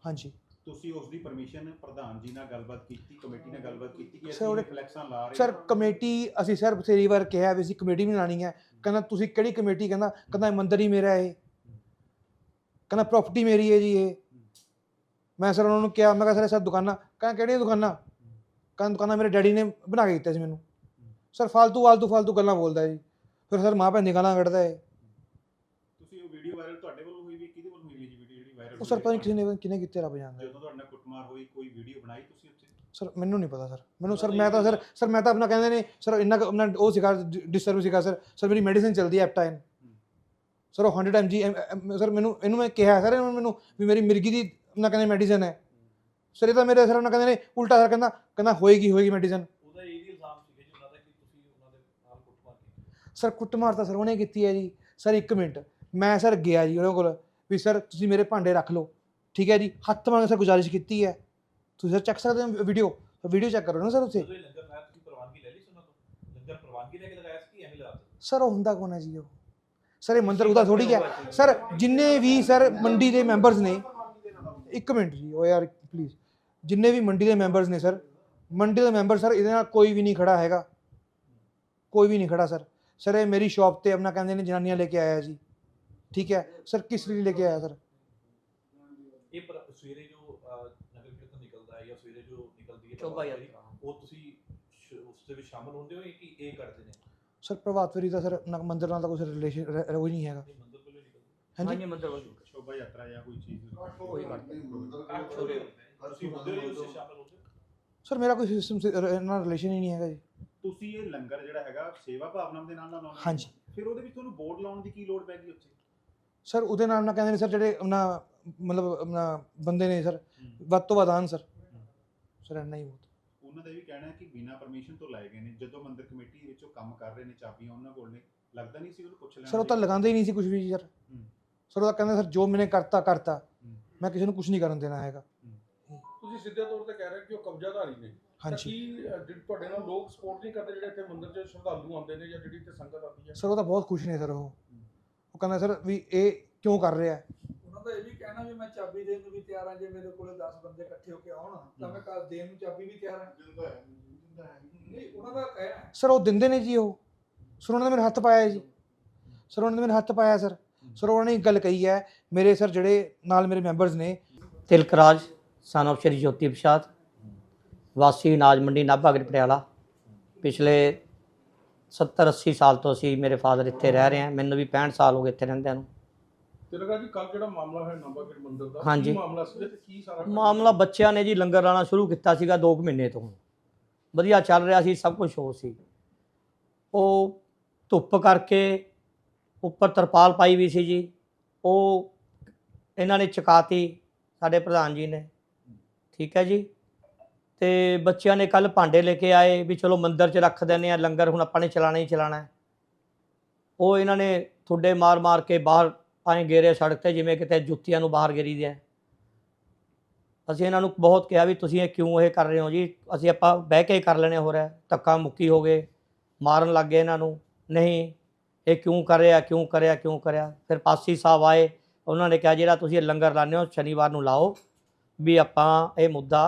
ਹਾਂਜੀ। ਤੁਸੀਂ ਉਸ ਦੀ ਪਰਮਿਸ਼ਨ ਪ੍ਰਧਾਨ ਜੀ ਨਾਲ ਗੱਲਬਾਤ ਕੀਤੀ ਕਮੇਟੀ ਨਾਲ ਗੱਲਬਾਤ ਕੀਤੀ ਕਿ ਅਸੀਂ ਫਲੈਕਸਾਂ ਲਾ ਰਹੇ ਸਰ ਹਾਂ। ਕਮੇਟੀ ਅਸੀਂ ਸਰ ਬਥੇਰੀ ਵਾਰ ਕਿਹਾ ਵੀ ਅਸੀਂ ਕਮੇਟੀ ਬਣਾਣੀ ਹੈ। ਕਹਿੰਦਾ ਤੁਸੀਂ ਕਿਹੜੀ ਕਮੇਟੀ? ਕਹਿੰਦਾ ਕਹਿੰਦਾ ਇਹ ਮੰਦਰ ਹੀ ਮੇਰਾ ਇਹ ਕਹਿੰਦਾ ਪ੍ਰਾਪਰਟੀ ਮੇਰੀ ਹੈ ਜੀ ਇਹ। ਮੈਂ ਸਰ ਉਹਨਾਂ ਨੂੰ ਕਿਹਾ ਮੈਂ ਕਿਹਾ ਸਰ ਸਰ ਦੁਕਾਨਾਂ ਕਹਿੰਦਾ ਕਿਹੜੀਆਂ ਦੁਕਾਨਾਂ? ਕਹਿੰਦਾ ਦੁਕਾਨਾਂ ਮੇਰੇ ਡੈਡੀ ਨੇ ਬਣਾ ਕੇ ਦਿੱਤੀਆਂ ਸੀ ਮੈਨੂੰ। ਸਰ ਫालतू ਫालतू ਫालतू ਗੱਲਾਂ ਬੋਲਦਾ ਜੀ। ਫਿਰ ਸਰ ਮਾਂ ਭੈਣ ਦੀ ਗਾਲਾਂ ਕੱਢਦਾ ਹੈ ਤੁਸੀਂ ਉਹ ਵੀਡੀਓ ਵਾਇਰਲ ਤੁਹਾਡੇ ਵੱਲੋਂ ਹੋਈ ਵੀ ਕਿਹਦੇ ਵੱਲੋਂ ਹੋਈ ਵੀ ਜੀ ਵੀਡੀਓ ਜਿਹੜੀ ਵਾਇਰਲ ਉਹ ਸਰ ਪਤਾ ਨਹੀਂ ਕਿਸੇ ਨੇ ਕਿਨੇ ਕੀਤੇ ਰੱਬ ਜਾਣਦਾ। ਜਦੋਂ ਤੁਹਾਡੇ ਨਾਲ ਕੁੱਟਮਾਰ ਹੋਈ ਕੋਈ ਵੀਡੀਓ ਬਣਾਈ ਤੁਸੀਂ ਉੱਥੇ? ਸਰ ਮੈਨੂੰ ਨਹੀਂ ਪਤਾ ਸਰ। ਮੈਨੂੰ ਸਰ ਮੈਂ ਤਾਂ ਸਰ ਸਰ ਮੈਂ ਤਾਂ ਆਪਣਾ ਕਹਿੰਦੇ ਨੇ ਸਰ ਇੰਨਾ ਉਹ ਸਿਖਾ ਡਿਸਟਰਬ ਸਿਖਾ ਸਰ। ਸਰ ਮੇਰੀ ਮੈਡੀਸਿਨ ਚੱਲਦੀ ਹੈ ਐਪਟਾਈਨ ਸਰ ਉਹ 100 ਐਮਜੀ ਸਰ ਮੈਨੂੰ ਇਹਨੂੰ ਮੈਂ ਕਿਹਾ ਸਰ ਇਹਨੂੰ ਮੈਨੂੰ ਵੀ ਮੇਰੀ ਮਿਰਗੀ ਦੀ ਆਪਣਾ ਕਹਿੰਦੇ ਮੈਡੀਸਿਨ ਹੈ। ਸਰ ਇਹ ਤਾਂ ਮੇਰੇ ਸਰ ਉਹਨਾਂ ਕਹਿੰਦੇ ਨੇ ਉਲਟਾ ਸਰ ਕਹਿੰਦਾ ਕਹਿੰਦਾ ਹੋਏਗੀ ਹੋਏਗੀ ਮੈਡੀਸਿਨ ਉਹਦਾ ਇਹ ਵੀ ਇਲਜ਼ਾਮ ਸੀਗਾ ਜੀ ਉਹਨਾਂ ਦਾ ਕਿ ਤੁਸੀਂ ਉਹਨਾਂ ਦੇ ਨਾਲ ਕੁੱਟਮਾਰ ਕੀਤੀ। ਸਰ ਕੁੱਟਮਾਰ ਤਾਂ ਸਰ ਉਹਨੇ ਕੀਤੀ ਹੈ ਜੀ। ਸਰ ਇੱਕ ਮਿੰਟ ਮੈਂ ਸਰ ਗਿਆ ਜੀ ਉਹਨਾਂ ਕੋਲ ਵੀ ਸਰ ਤੁਸੀਂ ਮੇਰੇ ਭਾਂਡੇ ਰੱਖ ਲਓ। ਠੀਕ ਹੈ ਜੀ ਹੱਥ ਮੰਗ ਸਰ ਗੁਜ਼ਾਰਿਸ਼ ਕੀਤੀ ਹੈ। ਤੁਸੀਂ ਸਰ ਚੱਕ ਸਕਦੇ ਹੋ ਵੀਡੀਓ ਵੀਡੀਓ ਚੈੱਕ ਕਰੋ ਨਾ ਸਰ ਉੱਥੇ। ਜਦੋਂ ਇਹ ਲੰਗਰ ਲਾਇਆ ਤੁਸੀਂ ਪ੍ਰਵਾਨਗੀ ਲੈ ਲਈ ਸੀ ਉਹਨਾਂ ਤੋਂ? ਲੰਗਰ ਪ੍ਰਵਾਨਗੀ ਲੈ ਕੇ ਲਗਾਇਆ ਸੀ ਕਿ ਐਵੇਂ ਲਗਾ ਦਿੱਤਾ? ਸਰ ਉਹ ਹੁੰਦਾ ਕੌਣ ਹੈ ਜੀ ਉਹ? ਸਰ ਇਹ ਮੰਦਰ ਉਹਦਾ ਥੋੜੀ ਹੈ ਸਰ ਜਿੰਨੇ ਵੀ ਸਰ ਮੰਡੀ ਦੇ ਮੈਂਬਰਸ ਨੇ ਇੱਕ ਮਿੰਟ ਜੀ ਉਹ ਯਾਰ ਪਲੀਜ਼ ਜਿੰਨੇ ਵੀ ਮੰਡੀ ਦੇ ਮੈਂਬਰਸ ਨੇ ਸਰ ਮੰਡੀ ਦੇ ਮੈਂਬਰ ਸਰ ਇਹਦੇ ਨਾਲ ਕੋਈ ਵੀ ਨਹੀਂ ਖੜਾ ਹੈਗਾ ਕੋਈ ਵੀ ਨਹੀਂ ਖੜਾ ਸਰ ਸਰ ਇਹ ਮੇਰੀ ਸ਼ਾਪ ਤੇ ਆਪਣਾ ਕਹਿੰਦੇ ਨੇ ਜਨਾਨੀਆਂ ਲੈ ਕੇ ਆਇਆ ਜੀ ਠੀਕ ਹੈ ਸਰ ਕਿਸ ਲਈ ਲੈ ਕੇ ਆਇਆ ਸਰ ਇਹ ਪਰ ਸਵੇਰੇ ਜੋ ਅਹ, ਨਗਰ ਕੀਰਤਨ ਨਿਕਲਦਾ ਹੈ ਜਾਂ ਸਵੇਰੇ ਜੋ ਨਿਕਲਦੀ ਹੈ ਚੋਭਾ ਪ੍ਰਭਾਤ ਫੇਰੀ, ਯਾਤਰਾ। ਉਹ ਤੁਸੀਂ ਸ਼- ਉਸ ਦੇ ਵਿੱਚ ਸ਼ਾਮਲ ਹੁੰਦੇ ਹੋ ਜਾਂ ਕਿ ਇਹ ਕਰਦੇ ਨੇ ਸਰ ਪ੍ਰਭਾਤ ਫੇਰੀ ਦਾ ਸਰ ਨਾ ਮੰਦਿਰ ਨਾਲ ਤਾਂ ਕੋਈ ਰਿਲੇਸ਼ਨ ਕੋਈ ਨਹੀਂ ਹੈਗਾ। ਹਾਂਜੀ? ਹਾਂਜੀ ਮੰਦਰ ਵੱਲ ਸ਼ੋਭਾ ਯਾਤਰਾ ਜਾਂ ਕੋਈ ਚੀਜ਼ ਕੋਈ ਗੱਲ ਨਹੀਂ। ਤੁਸੀਂ ਹੁੰਦੇ ਹੋ ਉਸ 'ਚ ਸ਼ਾਮਲ ਹੁੰਦੇ ਹੋ? ਸਰ ਮੇਰਾ ਕੋਈ ਸਿਸਟਮ ਨਾਲ ਰਿਲੇਸ਼ਨ ਹੀ ਨਹੀਂ ਹੈਗਾ ਜੀ। ਤੁਸੀਂ ਇਹ ਲੰਗਰ ਜਿਹੜਾ ਹੈਗਾ ਸੇਵਾ ਭਾਵਨਾ ਦੇ ਨਾਲ ਨਾਲ ਲਾਉਣਾ ਹਾਂਜੀ। ਫਿਰ ਉਹਦੇ ਵਿੱਚ ਤੁਹਾਨੂੰ ਬੋਰਡ ਲਾਉਣ ਦੀ ਕੀ ਲੋੜ ਪੈ ਗਈ ਉੱਥੇ? ਸਰ ਉਹਦੇ ਨਾਲ ਨਾ ਕਹਿੰਦੇ ਨੇ ਸਰ ਜਿਹੜੇ ਆਪਣਾ ਮਤਲਬ ਆਪਣਾ ਬੰਦੇ ਨੇ ਸਰ ਵੱਧ ਤੋਂ ਵੱਧ ਆਉਣ ਸਰ। ਸਰ ਇੰਨਾ ਹੀ ਬਹੁਤ। ਉਹਨਾਂ ਦਾ ਇਹ ਵੀ ਕਹਿਣਾ ਹੈ ਕਿ ਬਿਨਾਂ ਪਰਮਿਸ਼ਨ ਤੋਂ ਲਾਏ ਗਏ ਨੇ। ਜਦੋਂ ਮੰਦਿਰ ਕਮੇਟੀ ਵਿੱਚੋਂ ਕੰਮ ਕਰ ਰਹੇ ਨੇ ਚਾਬੀਆਂ ਉਹਨਾਂ ਕੋਲ ਨੇ ਲੱਗਦਾ ਨਹੀਂ ਸੀ ਉਹਨੂੰ ਪੁੱਛ ਲੈਣਾ ਸਰ ਉਹ ਤਾਂ ਲਗਾਉਂਦੇ ਹੀ ਨਹੀਂ ਸੀ ਕੁਝ ਵੀ ਸਰ ਸਰ ਉਹ ਤਾਂ ਕਹਿੰਦੇ ਸਰ ਜੋ ਮੈਨੇ ਕਰਤਾ ਕਰਤਾ। ਮੈਂ ਕਿਸੇ ਨੂੰ ਕੁਝ ਨਹੀਂ ਕਰਨ ਦੇਣਾ ਹੈਗਾ। ਤੁਸੀਂ ਸਿੱਧੇ ਤੌਰ ਤੇ ਕਹਿ ਰਹੇ ਕਿ ਉਹ ਕਬਜ਼ਾਧਾਰੀ ਨੇ। ਹਾਂਜੀ। ਜਿਹੜੇ ਤੁਹਾਡੇ ਨਾਲ ਲੋਕ ਸਪੋਰਟ ਨਹੀਂ ਕਰਦੇ ਜਿਹੜੇ ਇੱਥੇ ਮੰਦਿਰ 'ਚ ਸ਼ਰਧਾਲੂ ਆਉਂਦੇ ਨੇ ਜਾਂ ਜਿਹੜੀ ਇੱਥੇ ਸੰਗਤ ਆਉਂਦੀ ਹੈ? ਸਰ ਉਹ ਤਾਂ ਬਹੁਤ ਖੁਸ਼ ਨੇ ਸਰ ਉਹ। ਉਹ ਕਹਿੰਦਾ ਸਰ ਵੀ ਇਹ ਕਿਉਂ ਕਰ ਰਿਹਾ? ਦਾ ਇਹ ਵੀ ਕਹਿਣਾ ਵੀ ਮੈਂ ਚਾਬੀ ਦੇਣ ਨੂੰ ਵੀ ਤਿਆਰ ਹਾਂ ਜੇ ਮੇਰੇ ਕੋਲੇ 10 ਬੰਦੇ ਇਕੱਠੇ ਹੋ ਕੇ ਆਉਣ ਤਾਂ ਮੈਂ ਘਰ ਦੇਣ ਨੂੰ ਚਾਬੀ ਵੀ ਤਿਆਰ ਹਾਂ। ਨਹੀਂ ਉਹਨਾਂ ਦਾ ਕਹਿਣਾ ਹੈ। ਸਰ ਉਹ ਦਿੰਦੇ ਨੇ ਜੀ ਉਹ। ਸਰ ਉਹਨਾਂ ਨੇ ਮੇਰੇ ਹੱਥ ਪਾਇਆ ਜੀ। ਸਰ ਉਹਨਾਂ ਨੇ ਮੇਰੇ ਹੱਥ ਪਾਇਆ ਸਰ। ਸਰ ਉਹਨਾਂ ਨੇ ਇੱਕ ਗੱਲ ਕਹੀ ਹੈ ਮੇਰੇ ਸਰ ਜਿਹੜੇ ਨਾਲ ਮੇਰੇ ਮੈਂਬਰਸ ਨੇ। ਤਿਲਕਰਾਜ ਸਨ of ਸ਼੍ਰੀ ਜੋਤੀ ਪ੍ਰਸਾਦ ਵਾਸੀ ਅਨਾਜ ਮੰਡੀ ਨਾਭਾ ਗੜ ਪਟਿਆਲਾ। ਪਿਛਲੇ 70 80 ਸਾਲ ਤੋਂ ਅਸੀਂ ਮੇਰੇ ਫਾਦਰ ਇੱਥੇ ਰਹਿ ਰਹੇ ਹਾਂ। ਮੈਨੂੰ ਵੀ 65 ਸਾਲ ਹੋ ਗਏ ਇੱਥੇ ਰਹਿੰਦਿਆਂ ਨੂੰ। ਤਿਲਕਾ ਜੀ ਕੱਲ ਜਿਹੜਾ ਮਾਮਲਾ ਹੈ ਨੰਬਾਗੜ ਮੰਦਿਰ ਦਾ ਹਾਂਜੀ। ਕੀ ਮਾਮਲਾ ਸੀ ਤੇ ਕੀ ਸਾਰਾ ਮਾਮਲਾ ਬੱਚਿਆਂ ਨੇ ਜੀ ਲੰਗਰ ਲਾਣਾ ਸ਼ੁਰੂ ਕੀਤਾ ਸੀਗਾ 2 ਮਹੀਨੇ ਤੋਂ। ਵਧੀਆ ਚੱਲ ਰਿਹਾ ਸੀ ਸਭ ਕੁਝ ਹੋ ਸੀ। ਉਹ ਧੁੱਪ ਕਰਕੇ ਉੱਪਰ ਤਰਪਾਲ ਪਾਈ ਵੀ ਸੀ ਜੀ। ਉਹ ਇਹਨਾਂ ਨੇ ਚਕਾਤੀ ਸਾਡੇ ਪ੍ਰਧਾਨ ਜੀ ਨੇ। ਠੀਕ ਹੈ ਜੀ? ਤੇ ਬੱਚਿਆਂ ਨੇ ਕੱਲ ਭਾਂਡੇ ਲੈ ਕੇ ਆਏ ਵੀ ਚਲੋ ਮੰਦਿਰ 'ਚ ਰੱਖ ਦਿੰਦੇ ਆ ਲੰਗਰ ਹੁਣ ਆਪਾਂ ਨੇ ਚਲਾਣਾ ਹੀ ਚਲਾਣਾ ਹੈ। ਉਹ ਇਹਨਾਂ ਨੇ ਠੁੱਡੇ ਮਾਰ ਮਾਰ ਕੇ ਬਾਹਰ ਆਏ ਗੇਰੇ ਸੜਕ ਤੇ, ਜਿਵੇਂ ਕਿਤੇ ਜੁੱਤੀਆਂ ਨੂੰ ਬਾਹਰ ਗੇਰੀ ਦੇ ਅਸੀਂ ਇਹਨਾਂ ਨੂੰ ਬਹੁਤ ਕਿਹਾ ਵੀ ਤੁਸੀਂ ਇਹ ਕਿਉਂ ਇਹ ਕਰ ਰਹੇ ਹੋ ਜੀ? ਅਸੀਂ ਆਪਾਂ ਬਹਿ ਕੇ ਹੀ ਕਰ ਲੈਣੇ ਹੋ ਰਿਹਾ ਧੱਕਾ ਮੁੱਕੀ ਹੋ ਗਏ, ਮਾਰਨ ਲੱਗ ਗਏ ਇਹਨਾਂ ਨੂੰ। ਨਹੀਂ, ਇਹ ਕਿਉਂ ਕਰ ਰਿਹਾ, ਕਿਉਂ ਕਰਿਆ ਕਿਉਂ ਕਰਿਆ ਫਿਰ ਪਾਸੀ ਸਾਹਿਬ ਆਏ, ਉਹਨਾਂ ਨੇ ਕਿਹਾ, ਜਿਹੜਾ ਤੁਸੀਂ ਲੰਗਰ ਲਾਉਂਦੇ ਹੋ, ਸ਼ਨੀਵਾਰ ਨੂੰ ਲਾਓ, ਵੀ ਆਪਾਂ ਇਹ ਮੁੱਦਾ